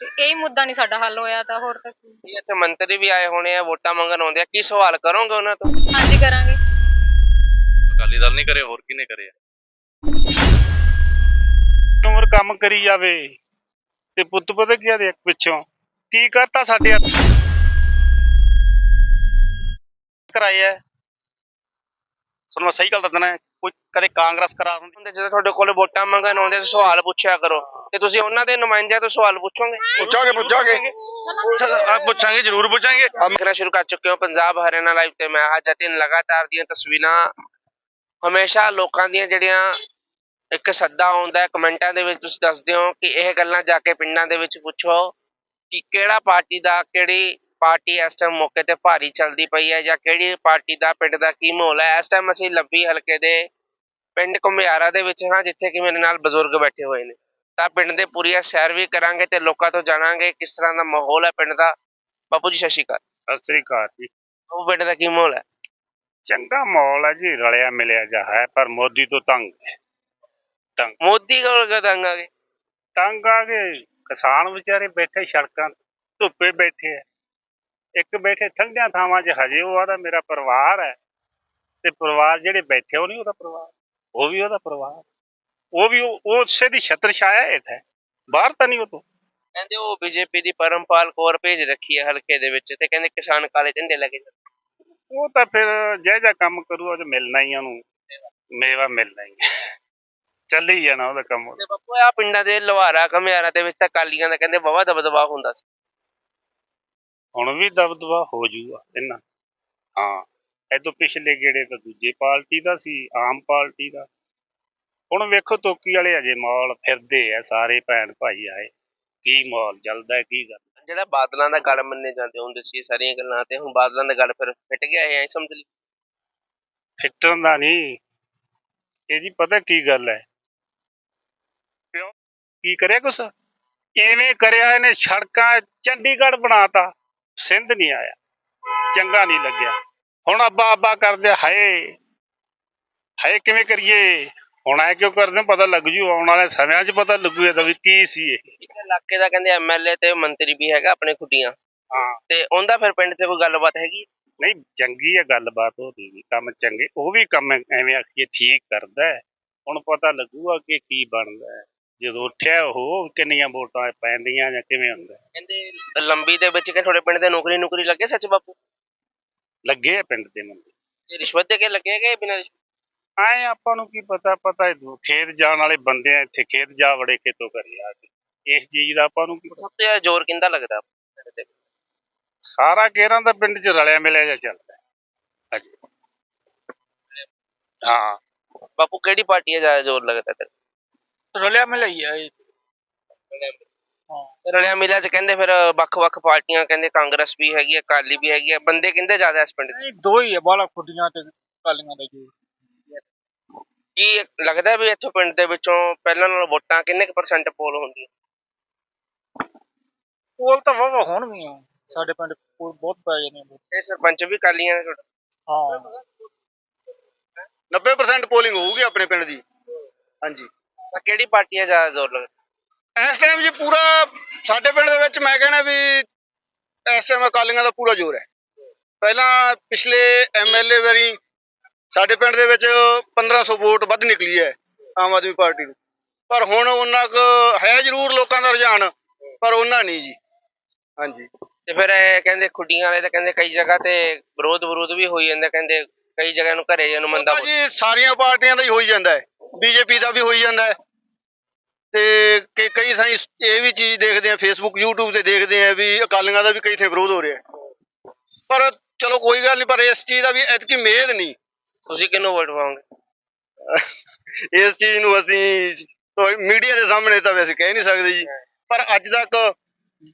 ਤੇ ਇਹੀ ਮੁੱਦਾ ਨਹੀਂ ਸਾਡਾ ਹੱਲ ਹੋਇਆ ਤਾਂ ਹੋਰ ਤਾਂ ਕੀ। ਜੀ ਇੱਥੇ ਮੰਤਰੀ ਵੀ ਆਏ ਹੋਣੇ ਆ ਵੋਟਾਂ ਮੰਗਣ ਆਉਂਦੇ ਆ। ਕੀ ਸਵਾਲ ਕਰੋਗੇ ਉਹਨਾਂ ਤੋਂ? ਹਾਂਜੀ ਕਰਾਂਗੇ। ਅਕਾਲੀ ਦਲ ਨਹੀਂ ਕਰੇ ਹੋਰ ਕਿਹਨੇ ਕਰੇ ਉਮਰ ਕੰਮ ਕਰੀ ਜਾਵੇ। ਤੇ ਪੁੱਤ ਪਤਾ ਕੀ ਆ ਦੇਖ ਪਿੱਛੋਂ? ਕੀ ਕਰਤਾ ਸਾਡੇ ਹੱਥ? ਕਰਾਇਆ। ਹੈ ਤੁਹਾਨੂੰ ਮੈਂ ਸਹੀ ਗੱਲ ਦੱਸਣਾ। ਹੈ, ਕੋਈ ਕਦੇ ਕਾਂਗਰਸ ਕਰਾ ਹੁੰਦੀ ਹੁੰਦੇ ਜਦੋਂ ਤੁਹਾਡੇ ਕੋਲ ਵੋਟਾਂ ਮੰਗਣ ਆਉਂਦੇ ਤਾਂ ਸਵਾਲ ਪੁੱਛਿਆ ਕਰੋ। ਤੇ ਤੁਸੀਂ ਉਹਨਾਂ ਦੇ ਨੁਮਾਇੰਦਿਆਂ ਤੋਂ ਸਵਾਲ ਪੁੱਛੋਗੇ? ਪੁੱਛਾਂਗੇ ਪੁੱਛਾਂਗੇ। ਪੁੱਛਾਂਗੇ ਜ਼ਰੂਰ ਪੁੱਛਾਂਗੇ। ਦੇਖਣਾ ਸ਼ੁਰੂ ਕਰ ਚੁੱਕੇ ਹੋ ਪੰਜਾਬ ਹਰਿਆਣਾ ਲਾਈਵ ਤੇ। ਮੈਂ ਹਾਂ ਜਤਿਨ ਲਗਾਤਾਰ ਦੀਆਂ ਤਸਵੀਰਾਂ ਹਮੇਸ਼ਾ ਲੋਕਾਂ ਦੀਆਂ ਜਿਹੜੀਆਂ ਇੱਕ ਸੱਦਾ ਆਉਂਦਾ ਹੈ ਕਮੈਂਟਾਂ ਦੇ ਵਿੱਚ ਤੁਸੀਂ ਦੱਸਦੇ ਹੋ ਕਿ ਇਹ ਗੱਲਾਂ ਜਾ ਕੇ ਪਿੰਡਾਂ ਦੇ ਵਿੱਚ ਪੁੱਛੋ ਕਿ ਕਿਹੜਾ ਪਾਰਟੀ ਦਾ ਕਿਹੜੀ ਪਾਰਟੀ ਇਸ ਟਾਈਮ ਮੌਕੇ ਤੇ ਭਾਰੀ ਚੱਲਦੀ ਪਈ ਹੈ ਜਾਂ ਕਿਹੜੀ ਪਾਰਟੀ ਦਾ ਪਿੰਡ ਦਾ ਕੀ ਮਾਹੌਲ ਹੈ? ਇਸ ਟਾਈਮ ਅਸੀਂ ਲੰਬੀ ਹਲਕੇ ਦੇ ਪਿੰਡ ਘੁਮਿਆਰਾ ਦੇ ਵਿੱਚ ਹਾਂ ਜਿੱਥੇ ਕਿ ਮੇਰੇ ਨਾਲ ਬਜ਼ੁਰਗ ਬੈਠੇ ਹੋਏ ਨੇ। ਤਾਂ ਪਿੰਡ ਦੇ ਪੂਰੀਆਂ ਸੈਰ ਵੀ ਕਰਾਂਗੇ ਤੇ ਲੋਕਾਂ ਤੋਂ ਜਾਣਾਂਗੇ ਕਿਸ ਤਰ੍ਹਾਂ ਦਾ ਮਾਹੌਲ ਹੈ ਪਿੰਡ ਦਾ। ਬਾਪੂ ਜੀ ਸਤਿ ਸ਼੍ਰੀ ਅਕਾਲ। ਸਤਿ ਸ੍ਰੀ ਅਕਾਲ ਜੀ। ਉਹ ਪਿੰਡ ਦਾ ਕੀ ਮਾਹੌਲ ਹੈ? ਚੰਗਾ ਮਾਹੌਲ ਹੈ ਜੀ ਰਲਿਆ ਮਿਲਿਆ ਜਾ ਹੈ ਪਰ ਮੋਦੀ ਤੋਂ ਤੰਗ ਹੈ। ਮੋਦੀ ਕੋਲ ਕਦੰਗ ਆ ਗਏ? ਤੰਗ ਆ ਗਏ। ਕਿਸਾਨ ਵਿਚਾਰੇ ਬੈਠੇ ਸੜਕਾਂ ਤੇ, ਧੁੱਪੇ ਬੈਠੇ ਆ। ਇੱਕ ਬੈਠੇ ਠੰਡਿਆਂ ਥਾਵਾਂ 'ਚ ਹਜੇ ਉਹ ਆਦਾ ਮੇਰਾ ਪਰਿਵਾਰ ਹੈ। ਤੇ ਪਰਿਵਾਰ ਜਿਹੜੇ ਬੈਠੇ ਉਹ ਨਹੀਂ ਉਹਦਾ ਪਰਿਵਾਰ ਉਹ ਵੀ ਉਹਦਾ ਪਰਿਵਾਰ। ਉਹ ਵੀ ਉਹ ਉਸੇ ਦੀ ਛਤਰ ਛਾਇਆ ਹੇਠ ਹੈ। ਬਾਹਰ ਤਾਂ ਨਹੀਂ ਉਹ ਤੋਂ। ਕਹਿੰਦੇ ਉਹ ਬੀਜੇਪੀ ਦੀ ਪਰਮਪਾਲ ਕੌਰ ਭੇਜ ਰੱਖੀ ਹੈ ਹਲਕੇ ਦੇ ਵਿੱਚ ਤੇ ਕਹਿੰਦੇ ਕਿਸਾਨ ਕਾਲੇ ਝੰਡੇ ਲੈ ਕੇ ਜਾਂਦੇ। ਉਹ ਤਾਂ ਫਿਰ ਜਿਹੋ ਜਿਹਾ ਕੰਮ ਕਰੂ ਉਹ ਮਿਲਣਾ ਹੀ ਉਹਨੂੰ। ਮੇਵਾ ਮਿਲਣਾ ਹੀ। ਚੱਲੀ ਜਾਣਾ ਉਹਦਾ ਕੰਮ। ਤੇ ਬਾਪੂ ਆ ਪਿੰਡਾਂ ਦੇ ਲਵਾਰਾ ਘਮਿਆਰਾ ਦੇ ਵਿੱਚ ਤਾਂ ਕਾਲੀਆਂ ਦਾ ਕਹਿੰਦੇ ਵਾਹਵਾ ਦਬਦਬਾ ਹੁੰਦਾ ਸੀ। ਹੁਣ ਵੀ ਦਬਦਬਾ ਹੋ ਜੂਗਾ ਇਹਨਾਂ ਹਾਂ ਇਹ ਤੋਂ ਪਿਛਲੇ ਗੇੜੇ ਤਾਂ ਦੂਜੇ ਪਾਰਟੀ ਦਾ ਸੀ ਆਮ ਪਾਰਟੀ ਦਾ। ਹੁਣ ਵੇਖੋ ਤੋਕੀ ਵਾਲੇ ਅਜੇ ਮਾਹੌਲ ਫਿਰਦੇ ਆ ਸਾਰੇ ਭੈਣ ਭਾਈ ਆਏ। ਕੀ ਮਾਹੌਲ ਚੱਲਦਾ ਕੀ ਗੱਲ? ਜਿਹੜਾ ਬਾਦਲਾਂ ਦਾ ਗੜ ਮੰਨੇ ਜਾਂਦੇ ਹੁੰਦੇ ਸੀ ਸਾਰੀਆਂ ਗੱਲਾਂ ਤੇ ਹੁਣ ਬਾਦਲਾਂ ਦਾ ਗੜ ਫਿਰ ਫਿੱਟ ਗਿਆ ਐ ਸਮਝ ਲਈ? ਫਿੱਟਣ ਦਾ ਨਹੀਂ। ਇਹ ਜੀ ਪਤਾ ਕੀ ਗੱਲ ਹੈ ਕਿਉਂ? ਕੀ ਕਰਿਆ ਕੁਛ? ਐਵੇਂ ਕਰਿਆ ਇਹਨੇ ਸੜਕਾਂ ਚੰਡੀਗੜ੍ਹ ਬਣਾਤਾ। ਸਿੰਧ ਨਹੀਂ ਆਇਆ ਚੰਗਾ ਨਹੀਂ ਲੱਗਿਆ। ਹੁਣ ਅੱਬਾ ਅੱਬਾ ਕਰਦੇ ਹਾਏ ਹਾਏ ਕਿਵੇਂ ਕਰੀਏ? ਹੁਣ ਐ ਕਿਉਂ ਕਰਦੇ? ਪਤਾ ਲੱਗ ਜੂ ਆਉਣ ਵਾਲੇ ਸਮਿਆਂ 'ਚ ਪਤਾ ਲੱਗੂ ਇਹਦਾ ਵੀ ਕੀ ਸੀ ਇਹ। ਇਲਾਕੇ ਦਾ ਕਹਿੰਦੇ ਐਮਐਲਏ ਤੇ ਮੰਤਰੀ ਵੀ ਹੈਗਾ ਆਪਣੇ ਖੁੱਡੀਆਂ। ਹਾਂ। ਤੇ ਉਹਦਾ ਫਿਰ ਪਿੰਡ 'ਚ ਕੋਈ ਗੱਲਬਾਤ ਹੈਗੀ? ਨਹੀਂ ਚੰਗੀ ਹੈ ਗੱਲਬਾਤ ਉਹਦੀ ਵੀ ਕੰਮ ਚੰਗੇ ਉਹ ਵੀ ਕੰਮ ਐਵੇਂ ਆਖੀਏ ਠੀਕ ਕਰਦਾ ਹੈ। ਹੁਣ ਪਤਾ ਲੱਗੂਗਾ ਕਿ ਕੀ ਬਣਦਾ ਹੈ। ਜਦੋਂ ਉੱਠਿਆ ਉਹ ਕਿੰਨੀਆਂ ਵੋਟਾਂ ਪੈਂਦੀਆਂ ਜਾਂ ਕਿਵੇਂ ਹੁੰਦਾ। ਕਹਿੰਦੇ ਲੰਬੀ ਦੇ ਵਿੱਚ ਕਿ ਤੁਹਾਡੇ ਪਿੰਡ ਦੇ ਨੌਕਰੀ ਨੌਕਰੀ ਲੱਗੇ ਸੱਚ ਬਾਪੂ? ਲੱਗੇ ਆ ਪਿੰਡ ਦੇ ਮੁੰਡੇ। ਤੇ ਰਿਸ਼ਵਤ ਦੇ ਕੇ ਲੱਗੇ ਕਿ ਬਿਨਾਂ ਆਏ ਆਪਾਂ ਨੂੰ ਕੀ ਪਤਾ ਪਤਾ ਇਹ ਦੂ- ਖੇਤ ਜਾਣ ਵਾਲੇ ਬੰਦੇ ਆ ਇੱਥੇ ਖੇਤ ਜਾ ਵੜੇ ਕਿਤੋਂ ਕਰੇ ਆ ਕੇ। ਇਸ ਚੀਜ਼ ਦਾ ਆਪਾਂ ਨੂੰ ਕੀ ਪਤਾ। ਸਭ ਤੋਂ ਜ਼ਿਆਦਾ ਜ਼ੋਰ ਕਿੰਦਾ ਲੱਗਦਾ ਪਿੰਡ? ਸਾਰਾ ਕੇਰਾਂ ਦਾ ਪਿੰਡ 'ਚ ਰਲਿਆ ਮਿਲਿਆ ਜਿਹਾ ਚੱਲਦਾ? ਹੈ ਅਜੇ। ਹਾਂ। ਬਾਪੂ ਕਿਹੜੀ ਪਾਰਟੀ ਦਾ ਜ਼ਿਆਦਾ ਜ਼ੋਰ ਲੱਗਦਾ ਤੇਰੇ? ਰਲਿਆ ਮਿਲਿਆ ਹੀ ਆ ਰਲਿਆ ਮਿਲਿਆ ਚ ਕਹਿੰਦੇ ਫਿਰ ਵੱਖ-ਵੱਖ ਪਾਰਟੀਆਂ ਕਹਿੰਦੇ ਕਾਂਗਰਸ ਵੀ ਹੈਗੀ ਹੈ ਅਕਾਲੀ ਵੀ ਹੈਗੀ ਹੈ ਬੰਦੇ ਕਹਿੰਦੇ ਜ਼ਿਆਦਾ ਇਸ ਪਿੰਡ 'ਚ? ਨਹੀਂ ਦੋ ਹੀ ਆ ਬਾਲਾ ਖੁੱਡੀਆਂ ਤੇ ਕਾਲੀਆਂ ਦਾ ਜੋਰ ਕੀ ਲੱਗਦਾ ਵੀ ਇੱਥੋਂ ਪਿੰਡ ਦੇ ਵਿੱਚੋਂ ਪਹਿਲਾਂ ਨਾਲੋਂ ਵੋਟਾਂ ਕਿੰਨੇ ਕੁ ਪਰਸੈਂਟ ਪੋਲ ਹੁੰਦੀ ਕੋਲ ਤਾਂ ਵਾਵਾ ਹੁਣ ਵੀ ਆ ਸਾਡੇ ਪਿੰਡ ਕੋਲ ਬਹੁਤ ਪੈ ਜਾਂਦੇ ਆ। ਇਹ ਸਰਪੰਚ ਵੀ ਕਾਲੀਆਂ ਨੇ ਤੁਹਾਡੇ ਹਾਂ। 90% ਪੋਲਿੰਗ ਹੋਊਗੀ ਆਪਣੇ ਪਿੰਡ ਦੀ। ਹਾਂਜੀ। ਤਾਂ ਕਿਹੜੀ ਪਾਰਟੀ ਦਾ ਜ਼ਿਆਦਾ ਜ਼ੋਰ ਲੱਗਦਾ? ਇਸ ਟਾਈਮ ਜੀ ਪੂਰਾ ਸਾਡੇ ਪਿੰਡ ਦੇ ਵਿੱਚ ਮੈਂ ਕਹਿਣਾ ਵੀ ਇਸ ਟਾਈਮ ਅਕਾਲੀਆਂ ਦਾ ਪੂਰਾ ਜ਼ੋਰ ਹੈ। ਪਹਿਲਾਂ ਪਿਛਲੇ ਐਮਐਲਏ ਵਾਰੀ ਸਾਡੇ ਪਿੰਡ ਦੇ ਵਿੱਚ 1500 ਵੋਟ ਵੱਧ ਨਿਕਲੀ ਹੈ ਆਮ ਆਦਮੀ ਪਾਰਟੀ ਨੂੰ। ਪਰ ਹੁਣ ਉਹਨਾਂ ਕੁ ਹੈ ਜ਼ਰੂਰ ਲੋਕਾਂ ਦਾ ਰੁਝਾਨ ਪਰ ਉਹਨਾਂ ਨਹੀਂ ਜੀ। ਹਾਂਜੀ। ਤੇ ਫਿਰ ਇਹ ਕਹਿੰਦੇ ਖੁੱਡੀਆਂ ਵਾਲੇ ਤਾਂ ਕਹਿੰਦੇ ਕਈ ਜਗ੍ਹਾ ਤੇ ਵਿਰੋਧ ਵਿਰੋਧ ਵੀ ਹੋਈ ਜਾਂਦਾ ਕਹਿੰਦੇ ਕਈ ਜਗ੍ਹਾ ਨੂੰ ਘਰੇ ਜਾਨੂੰ ਮੰਦਾ ਤਾਂ ਜੀ ਸਾਰੀਆਂ ਪਾਰਟੀਆਂ ਦਾ ਹੀ ਹੋਈ ਜਾਂਦਾ ਹੈ। ਬੀਜੇਪੀ ਦਾ ਵੀ ਹੋਈ ਜਾਂਦਾ ਹੈ। ਤੇ ਕਈ ਕਈ ਥਾਈਂ ਇਹ ਵੀ ਚੀਜ਼ ਦੇਖਦੇ ਆ ਫੇਸਬੁੱਕ YouTube ਤੇ ਦੇਖਦੇ ਆ ਵੀ ਅਕਾਲੀਆਂ ਦਾ ਵੀ ਕਈ ਥਾਂ ਵਿਰੋਧ ਹੋ ਰਿਹਾ। ਪਰ ਚਲੋ ਕੋਈ ਗੱਲ ਨਹੀਂ ਪਰ ਇਸ ਚੀਜ਼ ਦਾ ਵੀ ਐਤਕੀ ਮੇਦ ਨਹੀਂ ਤੁਸੀਂ ਕਿਹਨੂੰ ਵੋਟ ਪਾਓਗੇ? ਇਸ ਚੀਜ਼ ਨੂੰ ਅਸੀਂ ਮੀਡੀਆ ਦੇ ਸਾਹਮਣੇ ਤਾਂ ਵੈਸੇ ਕਹਿ ਨਹੀਂ ਸਕਦੇ ਜੀ। ਪਰ ਅੱਜ ਤੱਕ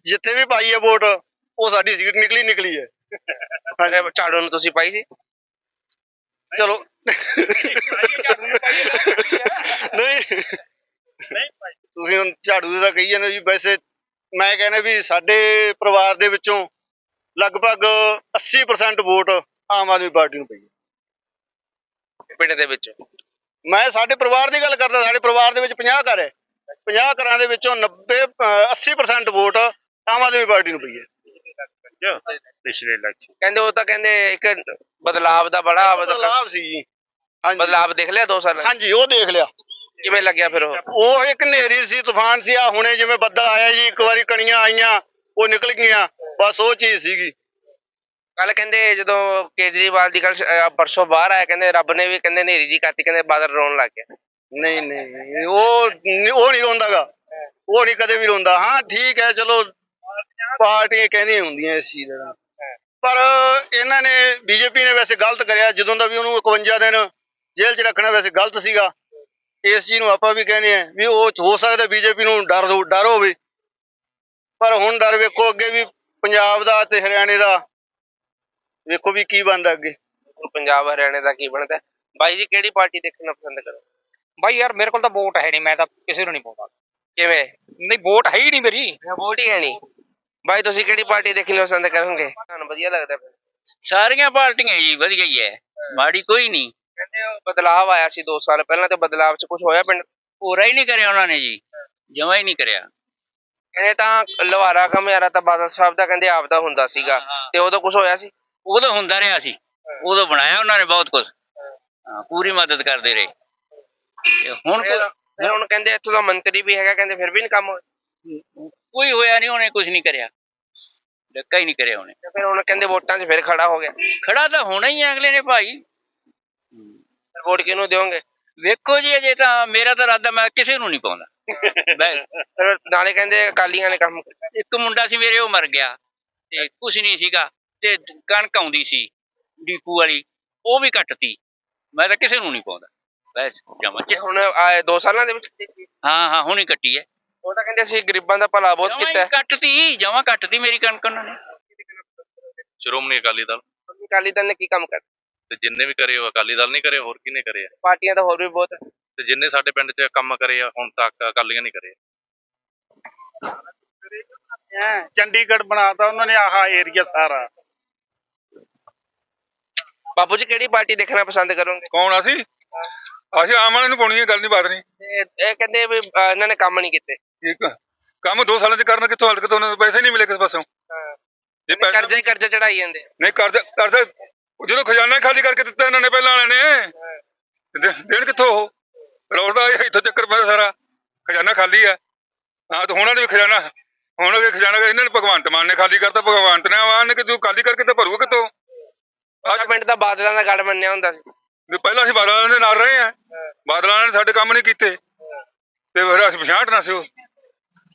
ਜਿੱਥੇ ਵੀ ਪਾਈ ਹੈ ਵੋਟ ਉਹ ਸਾਡੀ ਸੀਟ ਨਿਕਲੀ ਨਿਕਲੀ ਹੈ। ਝਾੜੂ ਨੂੰ ਤੁਸੀਂ ਪਾਈ ਸੀ? ਚਲੋ। ਨਹੀਂ। ਤੁਸੀਂ ਹੁਣ ਝਾੜੂ ਦਾ ਕਹੀ ਜਾਂਦੇ ਹੋ ਜੀ ਵੈਸੇ ਮੈਂ ਕਹਿੰਦਾ ਵੀ ਸਾਡੇ ਪਰਿਵਾਰ ਦੇ ਵਿੱਚੋਂ ਲਗਭਗ 80% ਵੋਟ ਆਮ ਆਦਮੀ ਪਾਰਟੀ ਨੂੰ ਪਈ ਹੈ। ਪਿੰਡ ਦੇ ਵਿੱਚ? ਮੈਂ ਸਾਡੇ ਪਰਿਵਾਰ ਦੀ ਗੱਲ ਕਰਦਾ ਸਾਡੇ ਪਰਿਵਾਰ ਦੇ ਵਿੱਚ 50 ਘਰ ਹੈ। 50 ਘਰਾਂ ਦੇ ਵਿੱਚੋਂ 90 ਅਹ 80% ਵੋਟ ਆਮ ਆਦਮੀ ਪਾਰਟੀ ਨੂੰ ਪਈ ਹੈ। ਪਿਛਲੇ ਇਲੈਕਸ਼ਨ ਕਹਿੰਦੇ ਉਹ ਤਾਂ ਕਹਿੰਦੇ ਇੱਕ ਬਦਲਾਵ ਦਾ ਬੜਾ ਬਦਲਾਵ ਸੀ ਜੀ। ਹਾਂਜੀ। ਬਦਲਾਵ ਦੇਖ ਲਿਆ 2 ਸਾਲਾਂ 'ਚ? ਹਾਂਜੀ ਉਹ ਦੇਖ ਲਿਆ। ਕਿਵੇਂ ਲੱਗਿਆ ਫਿਰ ਉਹ? ਉਹ ਇੱਕ ਨੇਰੀ ਸੀ ਤੂਫਾਨ ਸੀ ਆ ਹੁਣੇ ਜਿਵੇਂ ਬੱਦਲ ਆਇਆ ਜੀ ਇੱਕ ਵਾਰੀ ਕਣੀਆਂ ਆਈਆਂ ਉਹ ਨਿਕਲ ਗਈਆਂ ਬਸ ਉਹ ਚੀਜ਼ ਸੀਗੀ। ਕੱਲ ਕਹਿੰਦੇ ਜਦੋਂ ਕੇਜਰੀਵਾਲ ਦੀ ਕੱਲ ਪਰਸੋਂ ਬਾਹਰ ਆਇਆ ਕਹਿੰਦੇ ਰੱਬ ਨੇ ਵੀ ਕਹਿੰਦੇ ਨੇਰੀ ਜੀ ਕਰਤੀ ਕਹਿੰਦੇ ਬਾਦਲ ਰੋਣ ਲੱਗ ਗਿਆ ਨਹੀਂ ਨਹੀਂ ਉਹ ਉਹ ਨਹੀਂ ਰੋਂਦਾਗਾ। ਉਹ ਨਹੀਂ ਕਦੇ ਵੀ ਰੋਂਦਾ। ਹਾਂ ਠੀਕ ਹੈ ਚਲੋ ਪਾਰਟੀਆਂ ਕਹਿੰਦੀਆਂ ਹੁੰਦੀਆਂ ਇਸ ਚੀਜ਼ ਦਾ। ਪਰ ਇਹਨਾਂ ਨੇ ਬੀਜੇਪੀ ਨੇ ਵੈਸੇ ਗਲਤ ਕਰਿਆ ਜਦੋਂ ਦਾ ਵੀ ਉਹਨੂੰ 51 ਦਿਨ ਜੇਲ੍ਹ 'ਚ ਰੱਖਣਾ ਵੈਸੇ ਗਲਤ ਸੀਗਾ। ਇਸ ਚੀਜ਼ ਨੂੰ ਆਪਾਂ ਵੀ ਕਹਿੰਦੇ ਆ ਵੀ ਉਹ ਹੋ ਸਕਦਾ ਬੀਜੇਪੀ ਨੂੰ ਡਰ ਡਰ ਹੋਵੇ। ਪਰ ਹੁਣ ਡਰ ਵੇਖੋ ਅੱਗੇ ਵੀ ਪੰਜਾਬ ਦਾ ਤੇ ਹਰਿਆਣੇ ਦਾ। ਵੇਖੋ ਵੀ ਕੀ ਬਣਦਾ ਅੱਗੇ। ਪੰਜਾਬ ਹਰਿਆਣੇ ਦਾ ਕੀ ਬਣਦਾ? ਬਾਈ ਜੀ ਕਿਹੜੀ ਪਾਰਟੀ ਦੇਖਣਾ ਪਸੰਦ ਕਰੋ? ਬਾਈ ਯਾਰ ਮੇਰੇ ਕੋਲ ਤਾਂ ਵੋਟ ਹੈ ਨਹੀਂ ਮੈਂ ਤਾਂ ਕਿਸੇ ਨੂੰ ਨਹੀਂ ਪਾਉਂਦਾ। ਕਿਵੇਂ? ਨਹੀਂ ਵੋਟ ਹੈ ਹੀ ਨਹੀਂ ਮੇਰੀ। ਵੋਟ ਹੀ ਹੈ ਨਹੀਂ। ਬਾਈ ਤੁਸੀਂ ਕਿਹੜੀ ਪਾਰਟੀ ਦੇਖਣੀ ਪਸੰਦ ਕਰੋਗੇ? ਤੁਹਾਨੂੰ ਵਧੀਆ ਲੱਗਦਾ ਸਾਰੀਆਂ ਪਾਰਟੀਆਂ ਜੀ ਵਧੀਆ ਹੀ। ਹੈ। ਮਾੜੀ ਕੋਈ ਨਹੀਂ। ਕਹਿੰਦੇ ਉਹ ਬਦਲਾਵ ਆਇਆ ਸੀ 2 ਸਾਲ ਪਹਿਲਾਂ ਤੇ ਬਦਲਾਵ 'ਚ ਕੁਝ ਹੋਇਆ ਪਿੰਡ? ਪੂਰਾ ਹੀ ਨਹੀਂ ਕਰਿਆ ਉਹਨਾਂ ਨੇ ਜੀ। ਜਮਾ ਹੀ ਨਹੀਂ ਕਰਿਆ। ਕਹਿੰਦੇ ਤਾਂ ਲਵਾਰਾ ਕਮਿਆਰਾ ਤਾਂ ਬਾਦਲ ਸਾਹਿਬ ਦਾ ਕਹਿੰਦੇ ਆਪਦਾ ਹੁੰਦਾ ਸੀਗਾ। ਤੇ ਉਦੋਂ ਕੁਝ ਹੋਇਆ ਸੀ? ਉਦੋਂ ਹੁੰਦਾ ਰਿਹਾ ਸੀ। ਉਦੋਂ ਬਣਾਇਆ ਉਹਨਾਂ ਨੇ ਬਹੁਤ ਕੁਝ ਹਾਂ। ਪੂਰੀ ਮਦਦ ਕਰਦੇ ਰਹੇ। ਤੇ ਹੁਣ ਫਿਰ ਹੁਣ ਕਹਿੰਦੇ ਇੱਥੋਂ ਦਾ ਮੰਤਰੀ ਵੀ ਹੈਗਾ ਕਹਿੰਦੇ ਫਿਰ ਵੀ ਨਹੀਂ ਕੰਮ ਕੋਈ ਹੋਇਆ ਨਹੀਂ ਉਹਨੇ ਕੁਝ ਨਹੀਂ ਕਰਿਆ। ਡੱਕਾ ਹੀ ਨਹੀਂ ਕਰਿਆ ਉਹਨੇ। ਫਿਰ ਹੁਣ ਕਹਿੰਦੇ ਵੋਟਾਂ 'ਚ ਫਿਰ ਖੜਾ ਹੋ ਗਿਆ। ਖੜਾ ਤਾਂ ਹੋਣਾ ਹੀ ਹੈ ਅਗਲੇ ਨੇ ਭਾਈ। ਫਿਰ ਵੋਟ ਕਿਹਨੂੰ ਦਿਓਗੇ? ਵੇਖੋ ਜੀ ਅਜੇ ਤਾਂ ਮੇਰਾ ਤਾਂ ਇਰਾਦਾ ਮੈਂ ਕਿਸੇ ਨੂੰ ਨਹੀਂ ਪਾਉਂਦਾ। ਨਾਲੇ ਕਹਿੰਦੇ ਅਕਾਲੀਆਂ ਨੇ ਕੰਮ ਕੀਤਾ। ਇੱਕ ਮੁੰਡਾ ਸੀ ਮੇਰੇ ਉਹ ਮਰ ਗਿਆ। ਤੇ ਕੁਝ ਨਹੀਂ ਸੀਗਾ। ਤੇ ਕਣਕ ਆਉਂਦੀ ਸੀ ਡੀਪੂ ਵਾਲੀ ਉਹ ਵੀ ਕੱਟਤੀ। ਮੈਂ ਤਾਂ ਕਿਸੇ ਨੂੰ ਨਹੀਂ ਪਾਉਂਦਾ। ਬਸ ਜਮਾ ਤੇ ਹੁਣ ਆਏ 2 ਸਾਲਾਂ ਦੇ ਵਿੱਚ ਹਾਂ ਹਾਂ ਹੁਣੀ ਕੱਟੀ ਹੈ। ਉਹ ਤਾਂ ਕਹਿੰਦੇ ਅਸੀਂ ਗਰੀਬਾਂ ਦਾ ਭਲਾ ਬਹੁਤ ਜਮਾਂ ਹੀ ਕੀਤਾ। ਕੱਟਤੀ ਜਮਾ ਕੱਟਤੀ ਮੇਰੀ ਕਣਕ ਉਹਨਾਂ ਨੇ। ਸ਼੍ਰੋਮਣੀ ਅਕਾਲੀ ਦਲ। ਅਕਾਲੀ ਦਲ ਨੇ ਕੀ ਕੰਮ ਕਰਤਾ? ਤੇ ਜਿੰਨੇ ਵੀ ਕਰੇ ਉਹ ਅਕਾਲੀ ਦਲ ਨਹੀਂ ਕਰੇ ਹੋਰ ਕਿਹਨੇ ਕਰੇ ਆ? ਪਾਰਟੀਆਂ ਤਾਂ ਹੋਰ ਵੀ ਬਹੁਤ ਹੈ ਤੇ ਜਿੰਨੇ ਸਾਡੇ ਪਿੰਡ 'ਚ ਕੰਮ ਕਰੇ ਆ ਹੁਣ ਤੱਕ ਅਕਾਲੀਆਂ ਨਹੀਂ ਕਰੇ। ਹੈਂ, ਚੰਡੀਗੜ੍ਹ ਬਣਾਤਾ ਉਹਨਾਂ ਨੇ ਆਹ ਏਰੀਆ ਸਾਰਾ। ਬਾਪੂ ਜੀ ਕਿਹੜੀ ਪਾਰਟੀ ਦੇਖਣਾ ਪਸੰਦ ਕਰੋਗੇ? ਕੌਣ ਅਸੀਂ? ਅਸੀਂ ਆਮ ਵਾਲੇ ਨੂੰ ਪਾਉਣੀ ਹੈ ਗੱਲ ਨਹੀਂ ਬਾਤ ਨਹੀਂ। ਤੇ ਇਹ ਕਹਿੰਦੇ ਵੀ ਅਹ, ਇਹਨਾਂ ਨੇ ਕੰਮ ਨਹੀਂ ਕੀਤੇ। ਠੀਕ ਆ। ਕੰਮ 2 ਸਾਲਾਂ ਚ ਕਰਨ ਕਿੱਥੋਂ ਹਲਕ ਤੋਂ ਉਹਨਾਂ ਨੂੰ ਪੈਸੇ ਨਹੀਂ ਮਿਲੇ ਕਿਸ ਪਾਸੋਂ। ਜੇ ਪੈਸੇ ਕਰਜ਼ਾ ਹੀ ਕਰਜ਼ਾ ਚੜਾਈ ਜਾਂਦੇ ਨਹੀਂ ਕਰਜ਼ਾ ਕਰਜ਼ਾ ਜਦੋਂ ਖਜ਼ਾਨਾ ਹੀ ਖਾਲੀ ਕਰਕੇ ਦਿੱਤਾ ਇਹਨਾਂ ਨੇ ਪਹਿਲਾਂ ਵਾਲਿਆਂ ਨੇ ਦੇ- ਦੇਣ ਕਿੱਥੋਂ ਉਹ? ਰੋਲਦਾ ਇੱਥੋਂ ਚੱਕਰ ਪੈਂਦਾ ਸਾਰਾ। ਖਜ਼ਾਨਾ ਖਾਲੀ ਆ। ਹਾਂ ਤੇ ਹੁਣ ਨੇ ਵੀ ਖਜ਼ਾਨਾ ਹੁਣ ਇਹ ਖਜ਼ਾਨਾ ਇਹਨਾਂ ਨੇ ਭਗਵੰਤ ਮਾਨ ਨੇ ਖਾਲੀ ਕਰਤਾ ਭਗਵੰਤ ਨੇ ਆਵਾਨ ਕਿ ਤੂੰ ਖਾਲੀ ਕਰਕੇ ਤੇ ਭਰੂਗਾ ਕਿੱਥੋਂ? ਸਾਡਾ ਪਿੰਡ ਤਾਂ ਬਾਦਲਾਂ ਦਾ ਗੜ ਮੰਨਿਆ ਹੁੰਦਾ ਸੀ। ਵੀ ਪਹਿਲਾਂ ਅਸੀਂ ਬਾਦਲਾਂ ਦੇ ਨਾਲ ਰਹੇ ਆ। ਬਾਦਲਾਂ ਨੇ ਸਾਡੇ ਕੰਮ ਨਹੀਂ ਕੀਤੇ। ਤੇ ਫਿਰ ਅਸੀਂ ਪਛਾਣਨਾ ਸੀ ਉਹ।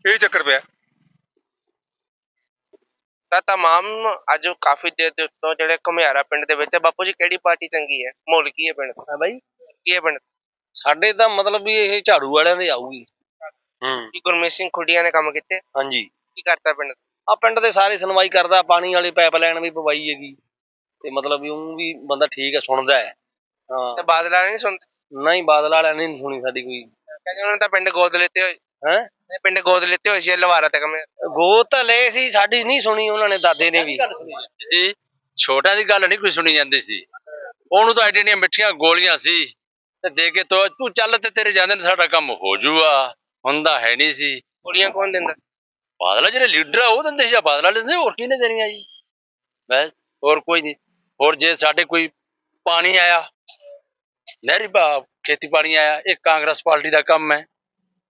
ਇਹ ਚੱਕਰ ਪਿਆ। ਤਾਂ ਤਮਾਮ ਅੱਜ ਕਾਫੀ ਦੇਰ ਦੇ ਉੱਤੋਂ ਜਿਹੜੇ ਘੁਮਿਆਰਾ ਪਿੰਡ ਦੇ ਵਿੱਚ ਹੈ। ਬਾਪੂ ਜੀ ਕਿਹੜੀ ਪਾਰਟੀ ਚੰਗੀ ਹੈ? ਮਾਹੌਲ ਕੀ ਹੈ ਪਿੰਡ ਦਾ? ਹਾਂ ਬਾਈ। ਕੀ ਹੈ ਪਿੰਡ ਸਾਡੇ ਤਾਂ ਮਤਲਬ ਵੀ ਇਹ ਝਾੜੂ ਵਾਲਿਆਂ ਦੇ ਆਊਗੀ। ਹੂੰ। ਕੀ ਗੁਰਮੀਤ ਸਿੰਘ ਖੁੱਡੀਆਂ ਨੇ ਕੰਮ ਕੀਤੇ? ਹਾਂਜੀ। ਕੀ ਕਰਤਾ ਪਿੰਡ? ਆ ਪਿੰਡ ਦੇ ਸਾਰੇ ਸੁਣਵਾਈ ਕਰਦਾ ਪਾਣੀ ਵਾਲੀ ਪਾਈਪਲਾਈਨ ਵੀ ਪਵਾਈ ਹੈਗੀ। ਤੇ ਮਤਲਬ ਵੀ ਉਹ ਵੀ ਬੰਦਾ ਠੀਕ ਹੈ ਸੁਣਦਾ ਹੈ। ਹਾਂ। ਤੇ ਬਾਦਲਾਂ ਨੇ ਨਹੀਂ ਸੁਣਦੇ? ਨਹੀਂ ਬਾਦਲ ਵਾਲਿਆਂ ਨੇ ਨਹੀਂ ਸੁਣੀ ਸਾਡੀ ਕੋਈ। ਕਹਿੰਦੇ ਉਹਨਾਂ ਨੇ ਤਾਂ ਪਿੰਡ ਗੋਦ ਲਿੱਤੇ ਹੋਏ। ਹੈ? ਪਿੰਡ ਗੋਦ ਲਿੱਤੇ ਹੋਏ ਸੀ ਲਵਾਰਾ ਤੇ ਕਮੇ। ਗੋਤ ਤਾਂ ਲਏ ਸੀ ਸਾਡੀ ਨਹੀਂ ਸੁਣੀ ਉਹਨਾਂ ਨੇ ਦਾਦੇ ਨੇ ਵੀ। ਜੀ ਛੋਟਿਆਂ ਦੀ ਗੱਲ ਨਹੀਂ ਕੋਈ ਸੁਣੀ ਜਾਂਦੀ ਸੀ। ਉਹਨੂੰ ਤਾਂ ਐਡੀਆਂ ਮਿੱਠੀਆਂ ਗੋਲੀਆਂ ਸੀ। ਤੇ ਦੇ ਕੇ ਤੋ ਤੂੰ ਚੱਲ ਤੇ ਤੇਰੇ ਜਾਂਦੇ ਨੇ ਸਾਡਾ ਕੰਮ ਹੋ ਜੂਆ ਹੁੰਦਾ ਹੈ ਨਹੀਂ ਸੀ। ਗੋਲੀਆਂ ਕੌਣ ਦਿੰਦਾ? ਬਾਦਲਾ ਜਿਹੜੇ ਲੀਡਰ ਆ ਉਹ ਦਿੰਦੇ ਸੀ ਜਾਂ ਬਾਦਲਾ ਦਿੰਦੇ ਹੋਰ ਕਿਹਨੇ ਦੇਣੀਆਂ ਜੀ? ਬਸ ਹੋਰ ਕੋਈ ਨਹੀਂ। ਹੋਰ ਜੇ ਸਾਡੇ ਕੋਈ ਪਾਣੀ ਆਇਆ ਨਹਿਰੀ ਬਾ ਖੇਤੀ ਪਾਣੀ ਆਇਆ ਇਹ ਕਾਂਗਰਸ ਪਾਰਟੀ ਦਾ ਕੰਮ ਹੈ।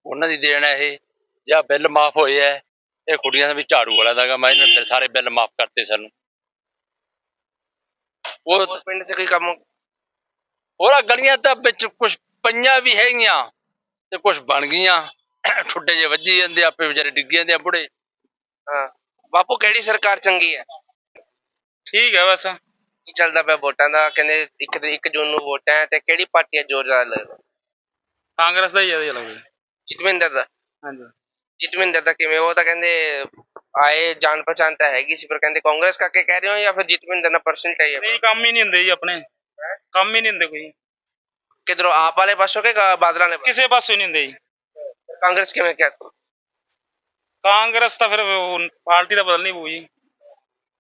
ਉਹਨਾਂ ਦੀ ਦੇਣ ਹੈ ਇਹ ਜਾਂ ਬਿੱਲ ਮਾਫ ਹੋਏ ਹੈ ਇਹ ਕੁੜੀਆਂ ਦਾ ਵੀ ਝਾੜੂ ਵਾਲਾ ਦਾ ਕੰਮ ਹੈ ਇਹਨਾਂ ਨੇ ਸਾਰੇ ਬਿੱਲ ਮਾਫ ਕਰਤੇ ਸਾਨੂੰ। ਉਹ ਹੋਰ ਪਿੰਡ 'ਚ ਕੋਈ ਕੰਮ? ਹੋਰ ਆਹ ਗਲੀਆਂ ਤਾਂ ਵਿੱਚ ਕੁਝ ਪਈਆਂ ਵੀ ਹੈਗੀਆਂ ਤੇ ਕੁਝ ਬਣ ਗਈਆਂ। ਠੁੱਡੇ ਜੇ ਵੱਜੀ ਜਾਂਦੇ ਆਪੇ ਵਿਚਾਰੇ ਡਿੱਗ ਜਾਂਦੇ ਆ ਬੁੜੇ ਹਾਂ। ਬਾਪੂ ਕਿਹੜੀ ਸਰਕਾਰ ਚੰਗੀ ਹੈ? ਠੀਕ ਹੈ ਬਸ। ਕੀ ਚੱਲਦਾ ਪਿਆ ਵੋਟਾਂ ਦਾ? ਕਹਿੰਦੇ ਇੱਕ ਇੱਕ ਜੂਨ ਨੂੰ ਵੋਟਾਂ ਹੈ ਤੇ ਕਿਹੜੀ ਪਾਰਟੀ ਦਾ ਜ਼ੋਰ ਜ਼ਿਆਦਾ ਲੱਗਦਾ? ਕਾਂਗਰਸ ਦਾ ਹੀ ਜ਼ਿਆਦਾ ਲੱਗਦਾ ਜਤਵਿੰਦਰ ਦਾ। ਹਾਂਜੀ। ਜਤਵਿੰਦਰ ਦਾ ਕਿਵੇਂ? ਉਹ ਤਾਂ ਕਹਿੰਦੇ ਆਏ ਜਾਣ ਪਛਾਣ ਤਾਂ ਹੈਗੀ ਸੀ ਪਰ ਕਹਿੰਦੇ ਕਾਂਗਰਸ ਕਰਕੇ ਕਹਿ ਰਹੇ ਹੋ ਜਾਂ ਫਿਰ ਜਤਵਿੰਦਰ ਨਾਲ ਪਰਸੈਂਟ ਹੈ ਨਹੀਂ ਕੰਮ ਹੀ ਨਹੀਂ ਹੁੰਦੇ ਜੀ ਆਪਣੇ। ਕੰਮ ਹੀ ਨਹੀਂ ਹੁੰਦੇ ਕੋਈ। ਕਿਧਰੋਂ ਆਪ ਵਾਲੇ ਪਾਸੋਂ ਕਿ ਗਾ- ਬਾਦਲਾਂ ਨੇ ਕਿਸੇ ਪਾਸੇ ਨਹੀਂ ਹੁੰਦੇ ਜੀ। ਕਾਂਗਰਸ ਕਿਵੇਂ ਕਿਹਾ? ਕਾਂਗਰਸ ਤਾਂ ਫਿਰ ਉਹ ਪਾਰਟੀ ਦਾ ਬਦਲਣੀ ਪਊ ਜੀ।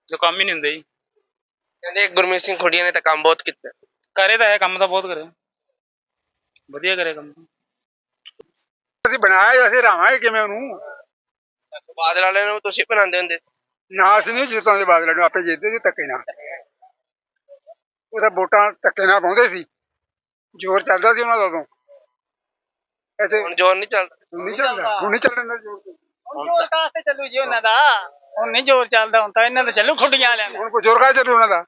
ਜੋ ਕੰਮ ਹੀ ਨਹੀਂ ਹੁੰਦੇ ਜੀ। ਕਹਿੰਦੇ ਗੁਰਮੀਤ ਸਿੰਘ ਖੁੱਡੀਆਂ ਨੇ ਤਾਂ ਕੰਮ ਬਹੁਤ ਕੀਤਾ। ਕਰੇ ਤਾਂ ਹੈ ਕੰਮ ਤਾਂ ਬਹੁਤ ਕਰੇ। ਵਧੀਆ ਕਰੇ ਕੰਮ। ਅਸੀਂ ਬਣਾਇਆ ਅਸੀਂ ਰਾਵਾਂਗੇ ਕਿਵੇਂ ਉਹਨੂੰ? ਬਾਦਲ ਵਾਲਿਆਂ ਨੂੰ ਤੁਸੀਂ ਬਣਾਉਂਦੇ ਹੁੰਦੇ? ਨਾ ਅਸੀਂ ਨਹੀਂ ਜਿੱਤਾਂ ਦੇ ਬਾਦਲ ਨੂੰ ਆਪੇ ਜਿੱਤਦੇ ਸੀ ਧੱਕੇ ਨਾਲ। ਉਹ ਤਾਂ ਵੋਟਾਂ ਧੱਕੇ ਨਾਲ ਪਾਉਂਦੇ ਸੀ। ਜ਼ੋਰ ਚੱਲਦਾ ਸੀ ਉਹਨਾਂ ਦਾ ਉਦੋਂ। ਇੱਥੇ ਹੁਣ ਜ਼ੋਰ ਨਹੀਂ ਚੱਲਦਾ। ਨਹੀਂ ਚੱਲਦਾ। ਹੁਣ ਨਹੀਂ ਚੱਲਦਾ ਜ਼ੋਰ। ਹੁਣ ਜ਼ੋਰ ਕਾਸਤੇ ਚੱਲੂ ਜੀ ਉਹਨਾਂ ਦਾ? ਹੁਣ ਨਹੀਂ ਜ਼ੋਰ ਚੱਲਦਾ ਹੁਣ ਤਾਂ ਇਹਨਾਂ ਦਾ ਚੱਲੂ ਖੁੱਡੀਆਂ ਵਾਲਿਆਂ ਦਾ। ਹੁਣ ਕੋਈ ਜ਼ੋਰ ਕਾ ਚੱਲੂ ਉਹਨਾਂ ਦਾ?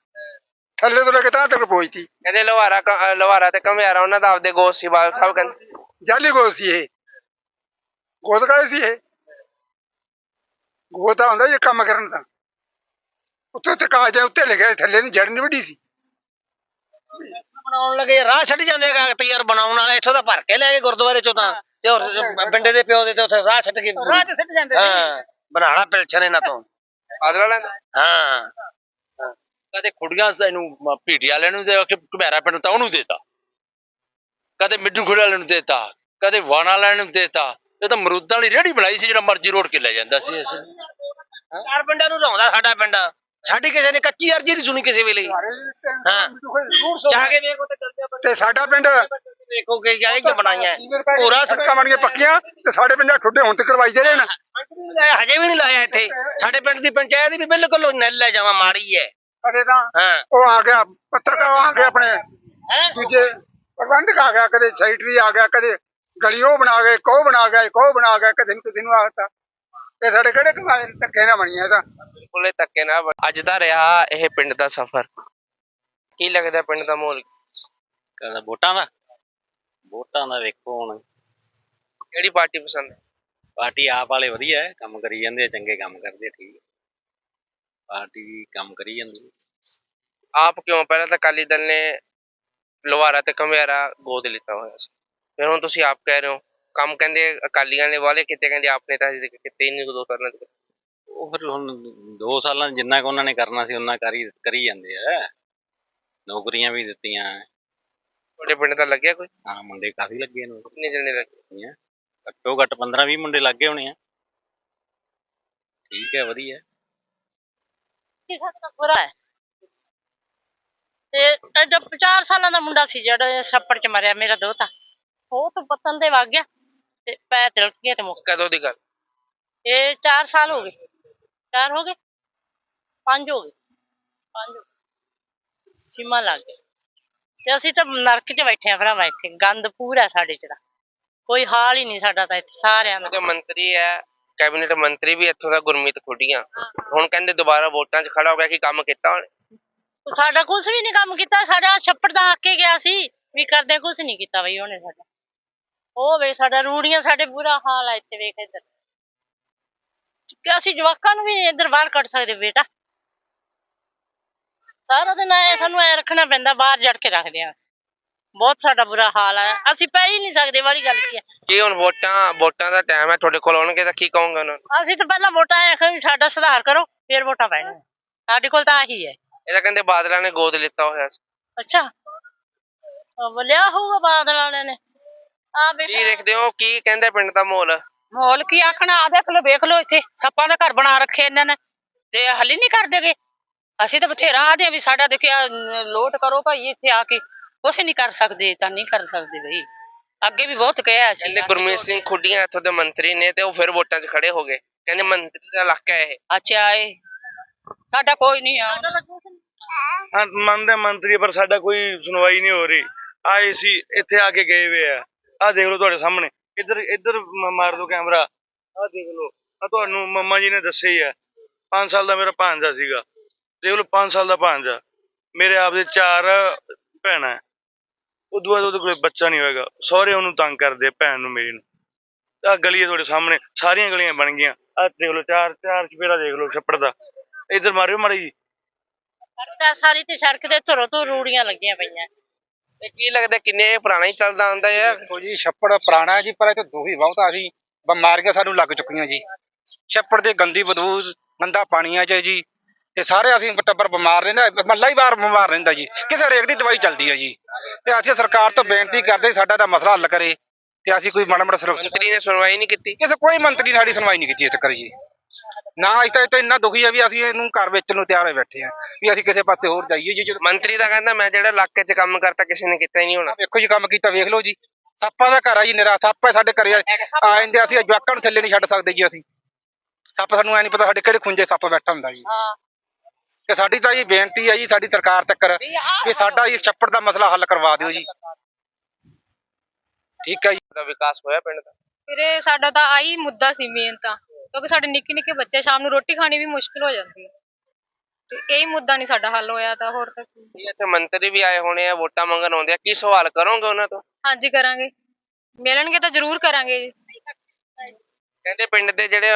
ਥੱਲੇ ਤੋਂ ਲੈ ਕੇ ਤਾਂ ਤੱਕ ਪਹੁੰਚਤੀ ਕਹਿੰਦੇ ਲਵਾਰਾ ਲਵਾਰਾ ਤੇ ਕਮਿਆਰਾ ਉਹਨਾਂ ਦਾ ਆਪਦੇ ਗੋਸ ਸੀ ਬਾਦਲ ਸਾਹਿਬ ਕਹਿੰਦੇ। ਜਾਲੀ ਗੋਦ ਸੀ ਇਹ। ਗੋਦ ਕਾਹਦੀ ਸੀ ਇਹ? ਗੋਦ ਤਾਂ ਹੁੰਦਾ ਇਹ ਕੰਮ ਕਰਨ ਦਾ। ਉੱਤੇ ਉੱਤੇ ਕਾਗਜ਼ਾਂ ਉੱਤੇ ਲਿਖਿਆ ਸੀ, ਥੱਲੇ ਨੂੰ ਜੜ ਨਹੀਂ ਵੱਡੀ ਸੀ। ਬਣਾਉਣ ਲੱਗੇ ਰਾਹ ਛੱਡ ਜਾਂਦੇ ਕਾਗਜ਼ ਯਾਰ ਬਣਾਉਣ ਵਾਲੇ ਇੱਥੋਂ ਤਾਂ ਭਰ ਕੇ ਲੈ ਗਏ ਗੁਰਦੁਆਰੇ ਚੋਂ ਤਾਂ। ਤੇ ਹੋਰ ਪਿੰਡੇ ਦੇ ਪਿਓ ਦੇ ਤੇ ਉੱਥੇ ਰਾਹ ਛੱਡ ਕੇ ਰਾਹ ਤੇ ਸਿੱਟ ਜਾਂਦੇ ਸੀ। ਹਾਂ ਬਣਾਣਾ ਪਿਲਛਣ ਇਹਨਾਂ ਤੋਂ। ਬਾਦਲ ਵਾਲਿਆਂ ਦਾ? ਹਾਂ। ਕਦੇ ਖੁੜੀਆਂ ਇਹਨੂੰ ਪੀਟੀ ਵਾਲਿਆਂ ਨੂੰ ਦੇ ਕੇ ਘਮੇਰਾ ਪਿੰਡ ਤਾਂ ਉਹਨੂੰ ਦੇਤਾ। ਕਦੇ ਮਿੱਡੂ ਖੁੜੇ ਵਾਲਿਆਂ ਨੂੰ ਦੇਤਾ। ਕਦੇ ਵਾਣਾ ਵਾਲਿਆਂ ਨੂੰ ਦੇਤਾ। ਇਹ ਤਾਂ ਮਰੂਦਾਂ ਵਾਲੀ ਰੇੜੀ ਬਣਾਈ ਸੀ ਜਿਹੜਾ ਮਰਜ਼ੀ ਰੋੜ ਕੇ ਲੈ ਜਾਂਦਾ ਸੀ ਇਸ ਚਾਰ ਪਿੰਡਾਂ ਨੂੰ ਲਾਉਂਦਾ ਸਾਡਾ ਪਿੰਡ। ਸਾਡੀ ਕਿਸੇ ਨੇ ਕੱਚੀ ਅਰਜੀ ਨਹੀਂ ਸੁਣੀ ਕਿਸੇ ਵੇਲੇ। ਹਾਂ। ਚਾਹ ਕੇ ਵੇਖੋ ਤੇ ਚੱਲਦੇ ਤੇ ਸਾਡਾ ਪਿੰਡ ਵੇਖੋ ਕਿ ਕਿ ਬਣਾਈਆਂ ਪੂਰਾ ਸੜਕਾਂ ਬਣੀਆਂ ਪੱਕੀਆਂ ਤੇ ਸਾਡੇ ਪਿੰਡ ਠੁੱਡੇ ਹੁਣ ਤੱਕ ਕਰਵਾਈ ਦੇ ਰਹੇ ਨੇ। ਹਜੇ ਵੀ ਨਹੀਂ ਲਾਇਆ ਇੱਥੇ। ਸਾਡੇ ਪਿੰਡ ਦੀ ਪੰਚਾਇਤ ਵੀ ਬਿਲਕੁਲ ਨੱਲ ਲੈ ਜਾਵਾਂ ਮਾੜੀ ਹੈ ਕਦੇ ਤਾਂ ਉਹ ਆ ਗਿਆ ਪੱਤਰਕਾਰ ਆ ਗਏ ਆਪਣੇ। ਹੈਂ? ਦੂਜੇ ਪ੍ਰਬੰਧਕ ਆ ਗਿਆ ਕਦੇ ਸੈਕਟਰੀ ਆ ਗਿਆ ਕਦੇ ਗਲੀ ਉਹ ਬਣਾ ਗਏ ਕੋ ਬਣਾ ਗਿਆ ਕੋ ਬਣਾ ਗਿਆ ਕਦੇ ਨੂੰ ਕਿਸੇ ਨੂੰ ਆਖਤਾ ਇਹ ਸਾਡੇ ਕਿਹੜੇ ਕਮਾਏ ਧੱਕੇ ਨਾ ਬਣੀਆਂ ਇਹ ਤਾਂ? ਬਿਲਕੁਲ ਇਹ ਧੱਕੇ ਨਾ ਅੱਜ ਦਾ ਰਿਹਾ ਇਹ ਪਿੰਡ ਦਾ ਸਫ਼ਰ। ਕੀ ਲੱਗਦਾ ਪਿੰਡ ਦਾ ਮਾਹੌਲ? ਕਹਿੰਦਾ ਵੋਟਾਂ ਦਾ? ਵੋਟਾਂ ਦਾ ਵੇਖੋ ਹੁਣ। ਕਿਹੜੀ ਪਾਰਟੀ ਪਸੰਦ ਹੈ? ਪਾਰਟੀ ਆਪ ਵਾਲੇ ਵਧੀਆ ਹੈ ਕੰਮ ਕਰੀ ਜਾਂਦੇ ਆ ਚੰਗੇ ਕੰਮ ਕਰਦੇ ਆ ਠੀਕ ਹੈ। ਪਾਰਟੀ ਕੰਮ ਕਰੀ ਜਾਂਦੀ ਹੈ। ਆਪ ਕਿਉਂ? ਪਹਿਲਾਂ ਤਾਂ ਅਕਾਲੀ ਦਲ ਨੇ ਲਵਾਰਾ ਤੇ ਕਮਿਆਰਾ ਗੋਦ ਲਿੱਤਾ ਹੋਇਆ ਸੀ। ਫਿਰ ਹੁਣ ਤੁਸੀਂ ਆਪ ਕਹਿ ਰਹੇ ਹੋ ਕੰਮ ਕਹਿੰਦੇ ਅਕਾਲੀਆਂ ਨੇ ਵਾਲੇ ਕਿਤੇ ਕਹਿੰਦੇ ਆਪਨੇ ਤਾਂ ਕਿਤੇ ਨਹੀਂ ਦੋ ਤਰ੍ਹਾਂ ਦੇ ਉਹ ਫਿਰ ਹੁਣ 2 ਸਾਲਾਂ 'ਚ ਜਿੰਨਾ ਕੁ ਉਹਨਾਂ ਨੇ ਕਰਨਾ ਸੀ ਉਹਨਾਂ ਕਰੀ ਕਰੀ ਜਾਂਦੇ ਆ। ਨੌਕਰੀਆਂ ਵੀ ਦਿੱਤੀਆਂ। ਤੁਹਾਡੇ ਪਿੰਡ ਦਾ ਲੱਗਿਆ ਕੋਈ? ਹਾਂ ਮੁੰਡੇ ਕਾਫੀ ਲੱਗੇ ਨੇ। ਕਿੰਨੇ ਜਣੇ ਲੱਗੇ? ਆ ਘੱਟੋ ਘੱਟ 15 20 ਮੁੰਡੇ ਲੱਗੇ ਹੋਣੇ ਆ। ਠੀਕ ਹੈ ਵਧੀਆ। ਸਾਡਾ ਬੁਰਾ ਹੈ। ਤੇ ਐਡਾ 4 ਸਾਲਾਂ ਦਾ ਮੁੰਡਾ ਸੀ ਜਿਹੜਾ ਛੱਪੜ ਚ ਮਰਿਆ ਮੇਰਾ ਦੋਤਾ। ਉਹ ਤਾਂ ਪਤਨ ਦੇ ਵਗ ਗਿਆ ਤੇ ਪੈਰ ਤਿਲਕ ਗਿਆ ਤੇ ਮੁੱਕ ਕਦੋਂ ਦੀ ਗੱਲ? ਇਹ 4 ਸਾਲ ਹੋ ਗਏ। 4 ਹੋ ਗਏ? 5 ਹੋ ਗਏ। 5 ਸੀਮਾ ਲੱਗ ਗਈ। ਤੇ ਅਸੀਂ ਤਾਂ ਨਰਕ 'ਚ ਬੈਠੇ ਆ ਭਰਾਵਾ ਇੱਥੇ। ਗੰਦ ਪੂਰਾ ਸਾਡੇ 'ਚ ਦਾ। ਕੋਈ ਹਾਲ ਹੀ ਨਹੀਂ ਸਾਡਾ ਤਾਂ ਇੱਥੇ ਸਾਰਿਆਂ ਦਾ। ਕਿ ਮੰਤਰੀ ਹੈ ਕੈਬਨਿਟ ਮੰਤਰੀ ਵੀ ਇੱਥੋਂ ਦਾ ਗੁਰਮੀਤ ਖੁੱਡੀਆਂ। ਹੁਣ ਕਹਿੰਦੇ ਦੁਬਾਰਾ ਵੋਟਾਂ 'ਚ ਖੜਾ ਹੋ ਗਿਆ ਕਿ ਕੰਮ ਕੀਤਾ ਉਹਨੇ? ਸਾਡਾ ਕੁਝ ਵੀ ਨਹੀਂ ਕੰਮ ਕੀਤਾ। ਸਾਡਾ ਛੱਪੜ ਦਾ ਕੇ ਗਿਆ ਸੀ। ਵੀ ਕਰਦੇ ਕੁਝ ਨਹੀਂ ਕੀਤਾ ਬਈ ਉਹਨੇ ਸਾਡਾ। ਉਹ ਵੇ ਸਾਡਾ ਰੂੜੀਆਂ ਸਾਡੇ ਬੁਰਾ ਹਾਲ ਆ ਇੱਥੇ ਵੇਖ ਇੱਧਰ। ਕਿ ਅਸੀਂ ਜਵਾਕਾਂ ਨੂੰ ਵੀ ਇੱਧਰ ਬਾਹਰ ਕੱਢ ਸਕਦੇ ਬੇਟਾ। ਸਾਰਾ ਦਿਨ ਐ ਸਾਨੂੰ ਐ ਰੱਖਣਾ ਪੈਂਦਾ ਬਾਹਰ ਜੜ ਕੇ ਰੱਖਦੇ ਆ ਬਹੁਤ ਸਾਡਾ ਬੁਰਾ ਹਾਲ ਆ। ਅਸੀਂ ਪੈ ਹੀ ਨਹੀਂ ਸਕਦੇ ਵਾਲੀ ਗੱਲ ਕੀ ਹੈ ਕੀ ਹੁਣ ਵੋਟਾਂ ਵੋਟਾਂ ਦਾ ਟਾਈਮ ਹੈ ਤੁਹਾਡੇ ਕੋਲ ਆਉਣਗੇ ਤਾਂ ਕੀ ਕਹੋਗੇ ਉਹਨਾਂ ਨੂੰ? ਅਸੀਂ ਤਾਂ ਪਹਿਲਾਂ ਵੋਟਾਂ ਆਖਿਆ ਵੀ ਸਾਡਾ ਸੁਧਾਰ ਕਰੋ ਫਿਰ ਵੋਟਾਂ ਪੈਣੀਆਂ ਸਾਡੇ ਕੋਲ ਤਾਂ ਆਹੀ ਹੈ। ਇਹਦਾ ਕਹਿੰਦੇ ਬਾਦਲਾਂ ਨੇ ਗੋਦ ਲਿੱਤਾ ਹੋਇਆ ਸੀ। ਅੱਛਾ। ਆ ਬੋਲਿਆ ਹੋਊਗਾ ਬਾਦਲ ਵਾਲਿਆਂ ਨੇ। ਕੀ ਦੇਖਦੇ ਹੋ? ਕੀ ਕਹਿੰਦੇ ਪਿੰਡ ਦਾ ਮਾਹੌਲ ਮਾਹੌਲ ਕੀ ਆਖਣਾ? ਆ ਦੇਖ ਲੋ ਵੇਖ ਲੋ ਇੱਥੇ। ਸੱਪਾਂ ਦਾ ਘਰ ਬਣਾ ਰੱਖੇ ਇਹਨਾਂ ਨੇ। ਤੇ ਹੱਲ ਹੀ ਨਹੀਂ ਕਰਦੇਗੇ ਅਸੀਂ ਤਾਂ ਬਥੇਰਾ ਆਦੇ ਆ ਵੀ ਸਾਡਾ ਦੇਖਿਆ ਲੋਟ ਕਰੋ ਭਾਈ ਇੱਥੇ ਆ ਕੇ। ਕੁਛ ਨਹੀਂ ਕਰ ਸਕਦੇ ਤਾਂ ਨਹੀਂ ਕਰ ਸਕਦੇ ਬਈ। ਅੱਗੇ ਵੀ ਬਹੁਤ ਕਿਹਾ ਸੀ ਕਹਿੰਦੇ ਗੁਰਮੀਤ ਸਿੰਘ ਖੁੱਡੀਆਂ ਇੱਥੋਂ ਦੇ ਮੰਤਰੀ ਨੇ ਤੇ ਉਹ ਫਿਰ ਵੋਟਾਂ 'ਚ ਖੜੇ ਹੋ ਗਏ। ਕਹਿੰਦੇ ਮੰਤਰੀ ਦਾ ਇਲਾਕਾ ਹੈ ਇਹ। ਅੱਛਾ ਏ ਸਾਡਾ ਕੋਈ ਨਹੀਂ ਆ। ਹਾਂ ਮੰਨਦੇ ਮੰਤਰੀ ਪਰ ਸਾਡਾ ਕੋਈ ਸੁਣਵਾਈ ਨਹੀਂ ਹੋ ਰਹੀ। ਆਏ ਸੀ ਇੱਥੇ ਆ ਕੇ ਗਏ ਵੇ ਆ। ਆਹ ਦੇਖ ਲਓ ਤੁਹਾਡੇ ਸਾਹਮਣੇ। ਇੱਧਰ ਇੱਧਰ ਮ- ਮਾਰ ਦਿਓ ਕੈਮਰਾ। ਆਹ ਦੇਖ ਲਓ। ਆ ਤੁਹਾਨੂੰ ਮੰਮਾ ਜੀ ਨੇ ਦੱਸਿਆ ਹੀ ਆ 5 ਸਾਲ ਦਾ ਮੇਰਾ ਭਾਂਜਾ ਸੀਗਾ। ਦੇਖ ਲਓ 5 ਸਾਲ ਦਾ ਭਾਂਜਾ ਮੇਰੇ ਆਪ ਦੇ ਚਾਰ ਭੈਣਾਂ ਹੈ। ਉਦੋਂ ਬਾਅਦ ਉਹਦੇ ਕੋਲ ਬੱਚਾ ਨਹੀਂ ਹੋਏਗਾ। ਸਹੁਰੇ ਉਹਨੂੰ ਤੰਗ ਕਰਦੇ ਆ, ਭੈਣ ਨੂੰ ਮੇਰੀ ਨੂੰ। ਆ ਗਲੀ ਹੈ ਤੁਹਾਡੇ ਸਾਹਮਣੇ। ਸਾਰੀਆਂ ਗਲੀਆਂ ਬਣ ਗਈਆਂ। ਆ ਦੇਖ ਲਓ ਚਾਰ ਚਾਰ ਚਪੇਰਾ ਦੇਖ ਲਓ ਛੱਪੜ ਦਾ। ਇੱਧਰ ਮਾਰਿਓ ਮਾੜੀ ਜੀ ਸਾਰੀ ਤੇ ਸੜਕ ਦੇ ਧੁਰੋਂ ਤੋਂ ਰੂੜੀਆਂ ਲੱਗੀਆਂ ਪਈਆਂ। ਇਹ ਕੀ ਲੱਗਦਾ ਕਿੰਨੇ ਪੁਰਾਣਾ ਹੀ ਚੱਲਦਾ ਆਉਂਦਾ ਹੈ ਦੇਖੋ ਜੀ ਛੱਪੜ ਪੁਰਾਣਾ ਹੈ ਜੀ ਪਰ ਤੇ ਦੁਖੀ ਬਹੁਤ ਆ ਜੀ। ਬਿਮਾਰੀਆਂ ਸਾਨੂੰ ਲੱਗ ਚੁੱਕੀਆਂ ਜੀ। ਛੱਪੜ ਦੇ ਗੰਦੀ ਬਦਬੂ ਗੰਦਾ ਪਾਣੀ ਆ ਜੀ ਜੀ। ਤੇ ਸਾਰੇ ਅਸੀਂ ਟੱਬਰ ਬਿਮਾਰ ਰਹਿੰਦਾ ਮੱਲਾ ਹੀ ਬਾਰ ਬਿਮਾਰ ਰਹਿੰਦਾ ਜੀ। ਕਿਸੇ ਰੇਕ ਦੀ ਦਵਾਈ ਚੱਲਦੀ ਹੈ ਜੀ। ਤੇ ਅਸੀਂ ਸਰਕਾਰ ਤੋਂ ਬੇਨਤੀ ਕਰਦੇ ਸਾਡਾ ਦਾ ਮਸਲਾ ਹੱਲ ਕਰੇ। ਤੇ ਅਸੀਂ ਕੋਈ ਮਾੜਾ ਮਾੜਾ ਮੰਤਰੀ ਨੇ ਸੁਣਵਾਈ ਨਹੀਂ ਕੀਤੀ? ਕਿਸੇ ਕੋਈ ਮੰਤਰੀ ਨੇ ਸਾਡੀ ਸੁਣਵਾਈ ਨਹੀਂ ਕੀਤੀ ਇੱਥੇ ਕਰੀ ਜੀ। ਨਾ ਅਸੀਂ ਤਾਂ ਇਹ ਤੋਂ ਇੰਨਾ ਦੁਖੀ ਆ ਵੀ ਅਸੀਂ ਇਹਨੂੰ ਘਰ ਵੇਚਣ ਨੂੰ ਤਿਆਰ ਹੋਏ ਬੈਠੇ ਆ ਵੀ ਅਸੀਂ ਕਿਸੇ ਪਾਸੇ ਹੋਰ ਜਾਈਏ ਜੀ ਜਦੋਂ ਮੰਤਰੀ ਦਾ ਕਹਿੰਦਾ ਮੈਂ ਜਿਹੜਾ ਇਲਾਕੇ 'ਚ ਕੰਮ ਕਰਤਾ ਕਿਸੇ ਨੇ ਕੀਤਾ ਹੀ ਨਹੀਂ ਹੋਣਾ। ਵੇਖੋ ਜੀ ਕੰਮ ਕੀਤਾ ਵੇਖ ਲਓ ਜੀ। ਸੱਪਾਂ ਦਾ ਘਰ ਆ ਜੀ ਨਿਰਾ ਸੱਪ ਹੈ ਸਾਡੇ ਘਰੇ ਆ। ਆ ਜਾਂਦੇ ਆ, ਅਸੀਂ ਜਵਾਕਾਂ ਨੂੰ ਥੱਲੇ ਨਹੀਂ ਛੱਡ ਸਕਦੇ ਜੀ ਅਸੀਂ। ਸੱਪ ਸਾਨੂੰ ਐ ਨਹੀਂ ਪਤਾ ਸਾਡੇ ਕਿਹੜੇ ਖੁੰਝੇ ਸੱਪ ਬੈਠਾ ਹੁੰਦਾ ਜੀ। ਹਾਂ। ਤੇ ਸਾਡੀ ਤਾਂ ਜੀ ਬੇਨਤੀ ਹੈ ਜੀ ਸਾਡੀ ਸਰਕਾਰ ਤੱਕ ਵੀ ਸਾਡਾ ਇਹ ਛੱਪੜ ਦਾ ਮਸਲਾ ਹੱਲ ਕਰਵਾ ਦਿਓ ਜੀ। ਠੀਕ ਹੈ ਜੀ। ਦਾ ਵਿਕਾਸ ਹੋਇਆ ਪਿੰਡ ਦਾ? ਵੀਰੇ ਸਾਡਾ ਤਾਂ ਆਹੀ ਮੁੱਦਾ ਸੀ ਮੇਨ ਤਾਂ। ਕਿਉਂਕਿ ਸਾਡੇ ਨਿੱਕੇ ਨਿੱਕੇ ਬੱਚੇ ਸ਼ਾਮ ਨੂੰ ਰੋਟੀ ਖਾਣੀ ਵੀ ਮੁਸ਼ਕਿਲ ਹੋ ਜਾਂਦੀ ਹੈ। ਤੇ ਇਹ ਮੁੱਦਾ ਨਹੀਂ ਸਾਡਾ ਹੱਲ ਹੋਇਆ ਤਾਂ ਹੋਰ ਤਾਂ ਕੀ। ਜੀ ਇੱਥੇ ਮੰਤਰੀ ਵੀ ਆਏ ਹੋਣੇ ਆ ਵੋਟਾਂ ਮੰਗਣ ਆਉਂਦੇ ਆ। ਕੀ ਸਵਾਲ ਕਰੋਗੇ ਉਹਨਾਂ ਤੋਂ? ਹਾਂਜੀ ਕਰਾਂਗੇ। ਮਿਲਣਗੇ ਤਾਂ ਜ਼ਰੂਰ ਕਰਾਂਗੇ ਜੀ। ਕਹਿੰਦੇ ਪਿੰਡ ਦੇ ਜਿਹੜੇ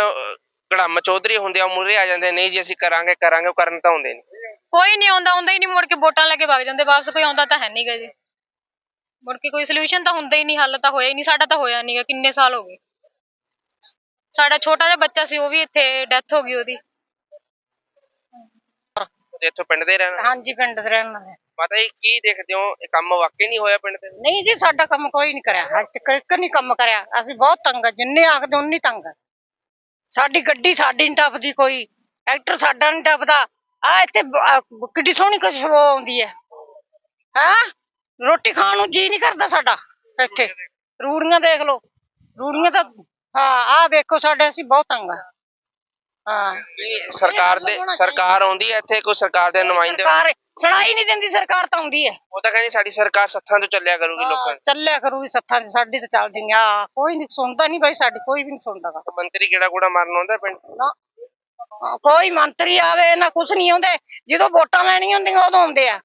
ਕੜਮ ਚੌਧਰੀ ਹੁੰਦੇ ਆ ਮੁਰੇ ਆ ਜਾਂਦੇ ਨਹੀਂ ਜੀ ਅਸੀਂ ਕਰਾਂਗੇ ਕਰਾਂਗੇ ਉਹ ਕਰਨ ਤਾਂ ਆਉਂਦੇ ਨਹੀਂ। ਕੋਈ ਨਹੀਂ ਆਉਂਦਾ ਆਉਂਦਾ ਹੀ ਨਹੀਂ ਮੁੜ ਕੇ ਵੋਟਾਂ ਲੈ ਕੇ ਵਗ ਜਾਂਦੇ। ਵਾਪਸ ਕੋਈ ਆਉਂਦਾ ਤਾਂ ਹੈ ਨਹੀਂਗਾ ਜੀ। ਮੁੜ ਕੇ ਕੋਈ ਸੋਲੂਸ਼ਨ ਤਾਂ ਹੁੰਦਾ ਹੀ ਨਹੀਂ ਹੱਲ ਤਾਂ ਹੋਇਆ ਹੀ ਨਹੀਂ ਸਾਡਾ ਤਾਂ ਹੋਇਆ ਨਹੀਂਗਾ ਕਿੰਨੇ ਸਾਲ ਹੋ ਗਏ। ਸਾਡਾ ਛੋਟਾ ਜਿਹਾ ਬੱਚਾ ਸੀ ਉਹ ਵੀ ਇੱਥੇ ਡੈਥ ਹੋ ਗਈ ਉਹਦੀ। ਤੇ ਇੱਥੋਂ ਪਿੰਡ ਦੇ ਰਹਿਣ ਹਾਂਜੀ ਪਿੰਡ ਦੇ ਰਹਿਣ ਵਾਲੇ। ਪਤਾ ਹੀ ਕੀ ਦੇਖਦੇ ਹੋ? ਇਹ ਕੰਮ ਵਾਕਈ ਨਹੀਂ ਹੋਇਆ ਪਿੰਡ ਦੇ? ਨਹੀਂ ਜੀ ਸਾਡਾ ਕੰਮ ਕੋਈ ਨਹੀਂ ਕਰਿਆ। ਅੱਜ ਤੱਕ ਇੱਕ ਨਹੀਂ ਕੰਮ ਕਰਿਆ। ਅਸੀਂ ਬਹੁਤ ਤੰਗ ਆ ਜਿੰਨੇ ਆਖਦੇ ਉਨੀ ਤੰਗ ਆ। ਸਾਡੀ ਗੱਡੀ ਸਾਡੀ ਨਹੀਂ ਟੱਪਦੀ ਕੋਈ। ਐਕਟਰ ਸਾਡਾ ਨਹੀਂ ਟੱਪਦਾ। ਆ ਇੱਥੇ ਬ- ਕਿੱਡੀ ਸੋਹਣੀ ਖੁਸ਼ਬੂ ਆਉਂਦੀ ਹੈ। ਹਾਂ? ਰੋਟੀ ਖਾਣ ਨੂੰ ਜੀ ਨਹੀਂ ਕਰਦਾ ਸਾਡਾ ਇੱਥੇ। ਰੂੜੀਆਂ ਦੇਖ ਲਓ। ਰੂੜੀਆਂ ਤਾਂ ਹਾਂ ਆਹ ਵੇਖੋ ਸਾਡੇ ਅਸੀਂ ਬਹੁਤ ਤੰਗ ਆ। ਹਾਂ। ਸਰਕਾਰ ਦੇ ਸਰਕਾਰ ਆਉਂਦੀ ਹੈ ਇੱਥੇ ਕੋਈ ਸਰਕਾਰ ਦੇ ਨੁਮਾਇੰਦੇ ਸਰਕਾਰ ਸੁਣਾਈ ਨਹੀਂ ਦਿੰਦੀ ਸਰਕਾਰ ਤਾਂ ਆਉਂਦੀ ਹੈ। ਉਹ ਤਾਂ ਕਹਿੰਦੀ ਸਾਡੀ ਸਰਕਾਰ ਸੱਥਾਂ ਤੋਂ ਚੱਲਿਆ ਕਰੂਗੀ ਲੋਕਾਂ ਹਾਂ, ਚੱਲਿਆ ਕਰੂਗੀ ਸੱਥਾਂ ਦੀ ਸਾਡੀ ਤਾਂ ਚੱਲਦੀ ਆ ਕੋਈ ਨਹੀਂ ਸੁਣਦਾ ਨਹੀਂ ਬਾਈ ਸਾਡੀ ਕੋਈ ਵੀ ਨਹੀਂ ਸੁਣਦਾ ਗਾ। ਮੰਤਰੀ ਕਿਹੜਾ ਕੂੜਾ ਮਾਰਨ ਆਉਂਦਾ ਪਿੰਡ 'ਚ? ਨਾ ਹਾਂ, ਕੋਈ ਮੰਤਰੀ ਆਵੇ ਨਾ ਕੁਛ ਨਹੀਂ ਆਉਂਦੇ। ਜਦੋਂ ਵੋਟਾਂ ਲੈਣੀਆਂ ਹੁੰਦੀਆਂ ਉਦੋਂ ਆਉਂਦੇ ਆ।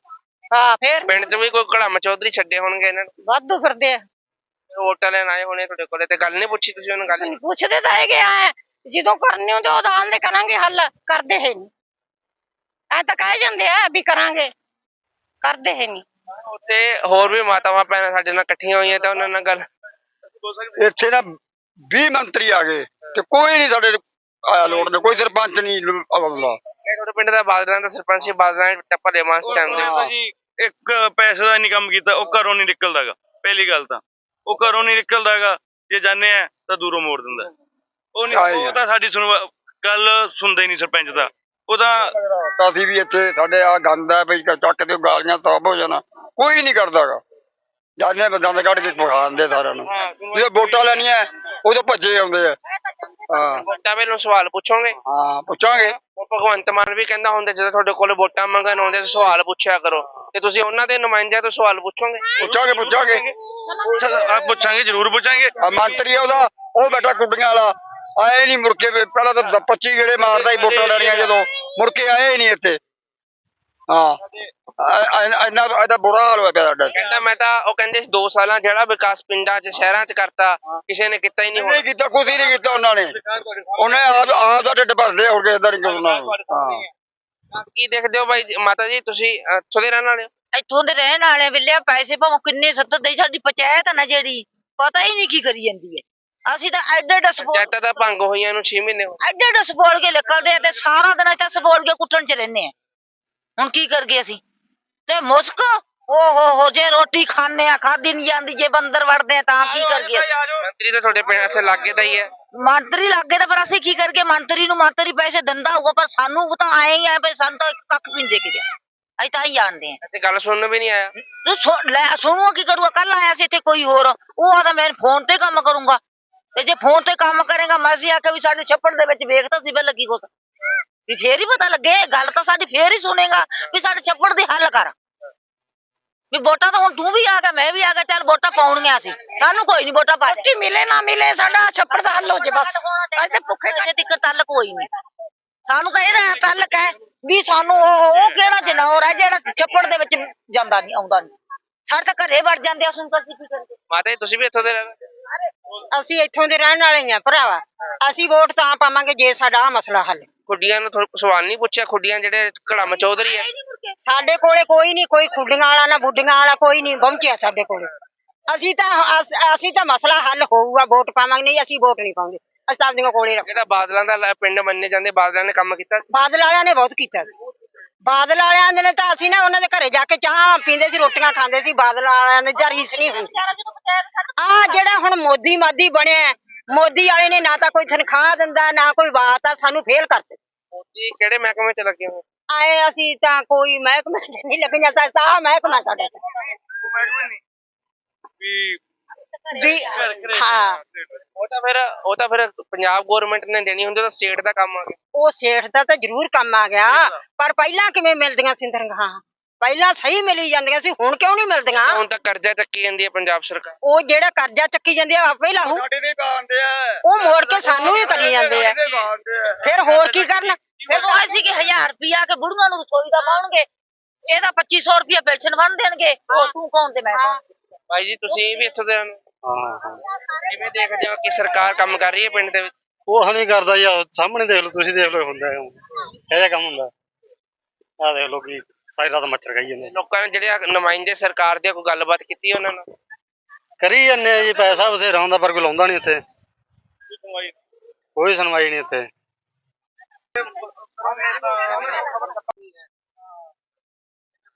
ਹਾਂ ਫੇਰ ਪਿੰਡ 'ਚ ਵੀ ਕੋਈ ਕੜਮ ਚੌਧਰੀ ਛੱਡੇ ਹੋਣਗੇ ਇਹਨਾਂ ਨੇ। ਵਾਧੂ ਫਿਰਦੇ ਆ। ਵੋਟਾਂ ਲੈਣ ਆਏ ਹੋਣੇ ਤੁਹਾਡੇ ਕੋਲੇ ਤੇ ਗੱਲ ਨਹੀਂ ਪੁੱਛੀ ਤੁਸੀਂ ਉਹਨਾਂ ਗੱਲ ਨਹੀਂ ਪੁੱਛਦੇ ਤਾਂ ਹੈਗੇ ਆ ਜਦੋਂ ਕਰਨੇ ਹੁੰਦੇ ਉਦੋਂ ਆਂਦੇ ਕਰਾਂਗੇ ਹੱਲ ਕਰਦੇ ਹੈ ਨਹੀਂ। ਐ ਤਾਂ ਕਹਿ ਜਾਂਦੇ ਆ ਵੀ ਕਰਾਂਗੇ ਕਰਦੇ ਹੈ ਨਹੀਂ। ਉੱਥੇ ਹੋਰ ਵੀ ਮਾਤਾਵਾਂ ਭੈਣਾਂ ਸਾਡੇ ਨਾਲ ਇਕੱਠੀਆਂ ਹੋਈਆਂ ਤਾਂ ਉਹਨਾਂ ਨਾਲ ਗੱਲ। ਇੱਥੇ ਨਾ 20 ਮੰਤਰੀ ਆ ਗਏ ਤੇ ਕੋਈ ਨਹੀਂ ਸਾਡੇ ਆਇਆ ਲੋੜ ਨੇ ਕੋਈ ਸਰਪੰਚ ਨਹੀਂ ਆਉਂਦਾ ਇਹ ਤੁਹਾਡੇ ਪਿੰਡ ਦਾ ਬਾਦਲਾਂ ਦਾ ਸਰਪੰਚ ਸੀ ਬਾਦਲਾਂ ਦੇ ਟੱਪਲੇ ਮਾਸ ਟਾਈਮ ਦੇ ਇੱਕ ਪੈਸੇ ਦਾ ਨਹੀਂ ਕੰਮ ਕੀਤਾ ਉਹ ਘਰੋਂ ਨਹੀਂ ਨਿਕਲਦਾਗਾ ਪਹਿਲੀ ਗੱਲ ਤਾਂ। ਉਹ ਘਰੋਂ ਨਹੀਂ ਨਿਕਲਦਾਗਾ ਜੇ ਜਾਣੇ ਆ ਤਾਂ ਦੂਰੋਂ ਮੋੜ ਦਿੰਦਾ। ਉਹ ਨਹੀਂ ਉਹ ਤਾਂ ਸਾਡੀ ਸੁਣਵਾ ਗੱਲ ਸੁਣਦਾ ਹੀ ਨਹੀਂ ਸਰਪੰਚ ਦਾ। ਉਹ ਤਾਂ ਤਾਂ ਅਸੀਂ ਵੀ ਇੱਥੇ ਸਾਡੇ ਆ ਗੰਦ ਹੈ ਬਈ ਚੱਕ ਤੇ ਗਾਲੀਆਂ ਸਾਬ ਹੋ ਜਾਣਾ। ਕੋਈ ਨਹੀਂ ਕਰਦਾਗਾ ਜਾਨੇ ਬੰਦਾਂ ਦੇ ਕੱਢ ਕੇ ਪਖਾਉਂਦੇ ਸਾਰਿਆਂ ਨੂੰ। ਜਦੋਂ ਵੋਟਾਂ ਲੈਣੀਆਂ ਉਦੋਂ ਭੱਜੇ ਆਉਂਦੇ ਆ। ਹਾਂ। ਵੋਟਾਂ ਵੇਲੇ ਸਵਾਲ ਪੁੱਛੋਗੇ? ਹਾਂ ਪੁੱਛਾਂਗੇ। ਉਹ ਭਗਵੰਤ ਮਾਨ ਵੀ ਕਹਿੰਦਾ ਹੁੰਦਾ ਜਦੋਂ ਤੁਹਾਡੇ ਕੋਲ ਵੋਟਾਂ ਮੰਗਣ ਆਉਂਦੇ ਤਾਂ ਸਵਾਲ ਪੁੱਛਿਆ ਕਰੋ। ਤੇ ਤੁਸੀਂ ਉਹਨਾਂ ਦੇ ਨੁਮਾਇੰਦਿਆਂ ਤੋਂ ਸਵਾਲ ਪੁੱਛੋਗੇ? ਪੁੱਛਾਂਗੇ ਪੁੱਛਾਂਗੇ। ਆ ਪੁੱਛਾਂਗੇ ਜ਼ਰੂਰ ਪੁੱਛਾਂਗੇ। ਆ ਮੰਤਰੀ ਆ ਉਹਦਾ ਉਹ ਬੈਠਾ ਕੁੱਡੀਆਂ ਵਾਲਾ। ਆਏ ਨਹੀਂ ਮੁੜ ਕੇ ਵੀ ਪਹਿਲਾਂ ਤਾਂ 25 ਗੇੜੇ ਮਾਰਦਾ ਹੀ ਵੋਟਾਂ ਲੈਣੀਆਂ ਜਦੋਂ। ਮੁੜ ਕੇ ਆਏ ਹੀ ਨਹੀਂ ਇੱਥੇ। ਹਾਂ। ਇੰਨਾ ਇਹਦਾ ਬੁਰਾ ਹਾਲ ਹੋਇਆ ਪਿਆ ਸਾਡਾ ਕਹਿੰਦਾ ਮੈਂ ਤਾਂ ਉਹ ਕਹਿੰਦੇ ਸੀ 2 ਸਾਲਾਂ ਜਿਹੜਾ ਵਿਕਾਸ ਪਿੰਡਾਂ 'ਚ ਸ਼ਹਿਰਾਂ 'ਚ ਕਰਤਾ ਕਿਸੇ ਨੇ ਕੀਤਾ ਹੀ ਨਹੀਂ ਨਹੀਂ ਕੀਤਾ ਕੁਝ ਹੀ ਨਹੀਂ ਕੀਤਾ ਉਹਨਾਂ ਨੇ। ਉਹਨੇ ਆਪ ਆਪ ਦਾ ਢਿੱਡ ਭਰਦੇ ਹੋਰ ਕਿਸੇ ਦਾ ਨਹੀਂ ਕਰਨਾ ਹਾਂ। ਕੀ ਦੇਖਦੇ ਹੋ ਬਾਈ ਮਾਤਾ ਜੀ ਤੁਸੀਂ ਇੱਥੋਂ ਦੇ ਰਹਿਣ ਵਾਲੇ ਹੋ? ਇੱਥੋਂ ਦੇ ਰਹਿਣ ਵਾਲੇ ਬਿੱਲਿਆ ਪੈਸੇ ਭਾਵੇਂ ਕਿੰਨੇ ਸੱਤਰ ਦੇ ਸਾਡੀ ਪੰਚਾਇਤ ਨਾ ਜਿਹੜੀ ਪਤਾ ਹੀ ਨਹੀਂ ਕੀ ਕਰੀ ਜਾਂਦੀ ਹੈ। ਅਸੀਂ ਤਾਂ ਐਡੇ ਐਡੇ ਸਪੋਲ ਪੰਚਾਇਤਾਂ ਤਾਂ ਭੰਗ ਹੋਈਆਂ ਨੂੰ 6 ਮਹੀਨੇ ਹੋ ਐਡੇ ਐਡੇ ਸਪੋਲ ਕੇ ਨਿਕਲਦੇ ਆ ਤੇ ਸਾਰਾ ਦਿਨ ਇੱਥੇ ਸਪੋਲ ਕੇ ਕੁੱਟਣ ਚ ਰਹਿੰਦੇ ਆ। ਹੁਣ ਕੀ ਕਰਗੇ ਅਸੀਂ? ਤੇ ਮੁਸਕ? ਉਹ ਹੋ ਹੋ ਜੇ ਰੋਟੀ ਖਾਣੇ ਆ ਖਾਦੀ ਨਹੀਂ ਜਾਂਦੀ ਜੇ ਬੰਦਰ ਵੜਦੇ ਆ ਤਾਂ ਕੀ ਕਰਗੇ ਅਸੀਂ ਮੰਤਰੀ ਤਾਂ ਤੁਹਾਡੇ ਪਿੰਡ ਇੱਥੇ ਲਾਗੇ ਦਾ ਹੀ ਹੈ। ਮੰਤਰੀ ਲੱਗੇ ਤਾਂ ਪਰ ਅਸੀਂ ਕੀ ਕਰਗੇ ਮੰਤਰੀ ਨੂੰ ਮੰਤਰੀ ਪੈਸੇ ਦਿੰਦਾ ਹੋਊਗਾ ਪਰ ਸਾਨੂੰ ਉਹ ਤਾਂ ਆਏ ਹੀ ਆ ਵੀ ਸਾਨੂੰ ਤਾਂ ਕੱਖ ਵੀ ਨੀ ਦੇ ਕੇ ਗਿਆ। ਅਸੀਂ ਤਾਂ ਹੀ ਜਾਣਦੇ ਆ। ਇੱਥੇ ਗੱਲ ਸੁਣਨ ਨੂੰ ਵੀ ਨਹੀਂ ਆਇਆ। ਤੂੰ ਸੁਣ- ਲੈ ਸੁਣੋ ਕੀ ਕਰੂਗਾ? ਕੱਲ ਆਇਆ ਸੀ ਇੱਥੇ ਕੋਈ ਹੋਰ। ਉਹ ਆਦਾ ਮੈਂ ਫੋਨ ਤੇ ਕੰਮ ਕਰੂੰਗਾ। ਤੇ ਜੇ ਫੋਨ ਤੇ ਕੰਮ ਕਰੇਗਾ ਮੈਂ ਸੀ ਆਖਿਆ ਵੀ ਸਾਡੇ ਛੱਪੜ ਦੇ ਵਿੱਚ ਵੇਖਦਾ ਸੀ ਪਹਿਲਾਂ ਕੀ ਕੁਛ। ਵੀ ਫੇਰ ਹੀ ਪਤਾ ਲੱਗੇ ਗੱਲ ਤਾਂ ਸਾਡੀ ਫੇਰ ਹੀ ਸੁਣੇਗਾ ਵੀ ਸਾਡੇ ਛੱਪੜ ਦੀ ਹੱਲ ਕਰ। ਵੀ ਵੋਟਾਂ ਤਾਂ ਹੁਣ ਤੂੰ ਵੀ ਆ ਗਿਆ ਮੈਂ ਵੀ ਆ ਗਿਆ ਚੱਲ ਵੋਟਾਂ ਪਾਉਣੀਆਂ ਸੀ ਸਾਨੂੰ ਕੋਈ ਨਹੀਂ ਵੋਟਾਂ ਪਾ ਰੋਟੀ ਮਿਲੇ ਨਾ ਮਿਲੇ ਸਾਡਾ ਛੱਪੜ ਦਾ ਹੱਲ ਹੋ ਜੇ ਬਸ। ਅੱਜ ਤੇ ਭੁੱਖੇ ਅਜੇ ਤੱਕ ਤੱਲ ਕੋਈ ਨਹੀਂ ਸਾਨੂੰ ਤਾਂ ਇਹਦਾ ਤਲਕ ਹੈ ਵੀ ਸਾਨੂੰ ਉਹ ਉਹ ਕਿਹੜਾ ਜਨੌਰ ਹੈ ਜਿਹੜਾ ਛੱਪੜ ਦੇ ਵਿੱਚ ਜਾਂਦਾ ਨਹੀਂ ਆਉਂਦਾ ਨਹੀਂ ਸਾਡੇ ਤਾਂ ਘਰੇ ਵੜ ਜਾਂਦੇ ਆ ਸੁਣ ਤਾਂ ਅਸੀਂ ਕੀ ਕਰਦੇ ਮਾਤਾ ਜੀ ਤੁਸੀਂ ਵੀ ਇੱਥੋਂ ਦੇ ਵਾਲੇ? ਅਸੀਂ ਇੱਥੋਂ ਦੇ ਰਹਿਣ ਵਾਲੇ ਆ ਭਰਾਵਾ। ਅਸੀਂ ਵੋਟ ਤਾਂ ਪਾਵਾਂਗੇ ਜੇ ਸਾਡਾ ਆਹ ਮਸਲਾ ਹੱਲ। ਖੁੱਡੀਆਂ ਨੂੰ ਥੋੜ੍ਹਾ ਸਵਾਲ ਨਹੀਂ ਪੁੱਛਿਆ ਖੁੱਡੀਆਂ ਜਿਹੜੇ ਕੜਮ ਚੌਧਰੀ ਹੈ ਸਾਡੇ ਕੋਲੇ ਕੋਈ ਨਹੀਂ ਕੋਈ ਖੁੱਡੀਆਂ ਵਾਲਾ ਨਾ ਬੁੱਢੀਆਂ ਵਾਲਾ ਕੋਈ ਨਹੀਂ ਪਹੁੰਚਿਆ ਸਾਡੇ ਕੋਲੇ। ਅਸੀਂ ਤਾਂ ਅਸ- ਅਸੀਂ ਤਾਂ ਮਸਲਾ ਹੱਲ ਹੋਊਗਾ ਵੋਟ ਪਾਵਾਂਗੇ ਨਹੀਂ ਅਸੀਂ ਵੋਟ ਨਹੀਂ ਪਾਉਂਦੇ। ਅਸੀਂ ਤਾਂ ਆਪਦੀਆਂ ਕੋਲੇ ਰੱਖ ਜਿਹੜਾ ਬਾਦਲਾਂ ਦਾ ਲ- ਪਿੰਡ ਮੰਨੇ ਜਾਂਦੇ ਬਾਦਲਾਂ ਨੇ ਕੰਮ ਕੀਤਾ ਬਾਦਲ ਵਾਲਿਆਂ ਨੇ ਬਹੁਤ ਕੀਤਾ ਸੀ। ਬਾਦਲ ਵਾਲਿਆਂ ਦੇ ਨੇ ਤਾਂ ਅਸੀਂ ਨਾ ਉਹਨਾਂ ਦੇ ਘਰੇ ਜਾ ਕੇ ਚਾਹ ਪੀਂਦੇ ਸੀ ਰੋਟੀਆਂ ਖਾਂਦੇ ਸੀ ਬਾਦਲ ਵਾਲਿਆਂ ਦੇ ਜਾਂ ਰੀਸ ਨਹੀਂ ਹੁੰਦੀ। ਆ ਜਿਹੜਾ ਹੁਣ ਮੋਦੀ ਮਾਦੀ ਬਣਿਆ ਹੈ, ਮੋਦੀ ਵਾਲੇ ਨੇ ਨਾ ਤਾਂ ਕੋਈ ਤਨਖਾਹ ਦਿੰਦਾ ਨਾ ਕੋਈ ਬਾਤ ਆ ਸਾਨੂੰ ਫੇਲ ਕਰਦੇ ਮੋਦੀ ਕਿਹੜੇ ਮਹਿਕਮੇ 'ਚ ਲੱਗੇ ਹੋਏ? ਆਏ ਅਸੀਂ ਤਾਂ ਕੋਈ ਮਹਿਕਮੇ ਚ ਨਹੀਂ ਲੱਗੀਆਂ ਸਾਡਾ ਮਹਿਕਮਾ ਸਾਡਾ। ਵੀ ਵੀ ਹਾਂ। ਉਹ ਤਾਂ ਫਿਰ ਉਹ ਤਾਂ ਫਿਰ ਪੰਜਾਬ ਗਵਰਨਮੈਂਟ ਨੇ ਦੇਣੀ ਹੁੰਦੀ ਉਹ ਤਾਂ ਸਟੇਟ ਦਾ ਕੰਮ ਆ ਗਿਆ। ਉਹ ਸੇਠ ਦਾ ਤਾਂ ਜ਼ਰੂਰ ਕੰਮ ਆ ਗਿਆ। ਪਰ ਪਹਿਲਾਂ ਕਿਵੇਂ ਮਿਲਦੀਆਂ ਸੀ ਤਨਖਾਹਾਂ? ਪਹਿਲਾਂ ਸਹੀ ਮਿਲੀ ਜਾਂਦੀਆਂ ਸੀ ਹੁਣ ਕਿਉਂ ਨਹੀਂ ਮਿਲਦੀਆਂ? ਹੁਣ ਤਾਂ ਕਰਜ਼ਾ ਚੱਕੀ ਜਾਂਦੀ ਹੈ ਪੰਜਾਬ ਸਰਕਾਰ। ਉਹ ਜਿਹੜਾ ਕਰਜ਼ਾ ਚੱਕੀ ਜਾਂਦੇ ਆ ਆਪੇ ਲਾਹੂ। ਸਾਡੇ ਦੇ ਪਾਉਂਦੇ ਆ। ਉਹ ਮੋੜ ਕੇ ਸਾਨੂੰ ਹੀ ਕਰੀ ਜਾਂਦੇ ਆ। ਫਿਰ ਹੋਰ ਕੀ ਕਰਨ? ਫਿਰ ਉਹ ਆਏ ਸੀ ਕਿ 1000 ਰੁਪਿਆ ਕੇ ਬੁੜੀਆਂ ਨੂੰ ਰਸੋਈ ਦਾ ਪਾਉਣਗੇ। ਇਹਦਾ 2500 ਰੁਪਿਆ ਪੈਨਸ਼ਨ ਬਣ ਦੇਣਗੇ। ਉਹ ਤੂੰ ਕੌਣ ਤੇ ਮੈਂ ਕੌਣ? ਭਾਈ ਜੀ ਤੁਸੀਂ ਵੀ ਇੱਥੋਂ ਦੇ ਹੋ? ਕਿਵੇਂ ਦੇਖਦੇ ਹੋ ਕਿ ਸਰਕਾਰ ਕੰਮ ਕਰ ਰਹੀ ਹੈ ਪਿੰਡ ਦੇ ਵਿੱਚ? ਉਹ ਨਹੀਂ ਕਰਦਾ ਯਾਰ ਸਾਹਮਣੇ ਦੇਖ ਲਓ ਤੁਸੀਂ ਦੇਖ ਲਓ ਹੁੰਦਾ ਹੈ। ਇਹ ਜਿਹਾ ਕੰਮ ਹੁੰਦਾ ਆ ਦੇਖ ਲਓ ਕੀ ਸਾਰੀ ਰਾਤ ਮੱਛਰ ਖਾਈ ਜਾਂਦੇ ਲੋਕਾਂ ਨੇ ਜਿਹੜੇ ਆ ਨੁਮਾਇੰਦੇ ਸਰਕਾਰ ਦੇ ਕੋਈ ਗੱਲਬਾਤ ਕੀਤੀ ਉਹਨਾਂ ਨਾਲ? ਕਰੀ ਜਾਂਦੇ ਆ ਜੀ ਪੈਸਾ ਬਥੇਰਾ ਹੁੰਦਾ ਪਰ ਕੋਈ ਲਾਉਂਦਾ ਨਹੀਂ ਇੱਥੇ। ਕੋਈ ਸੁਣਵਾਈ ਨਹੀਂ ਇੱਥੇ।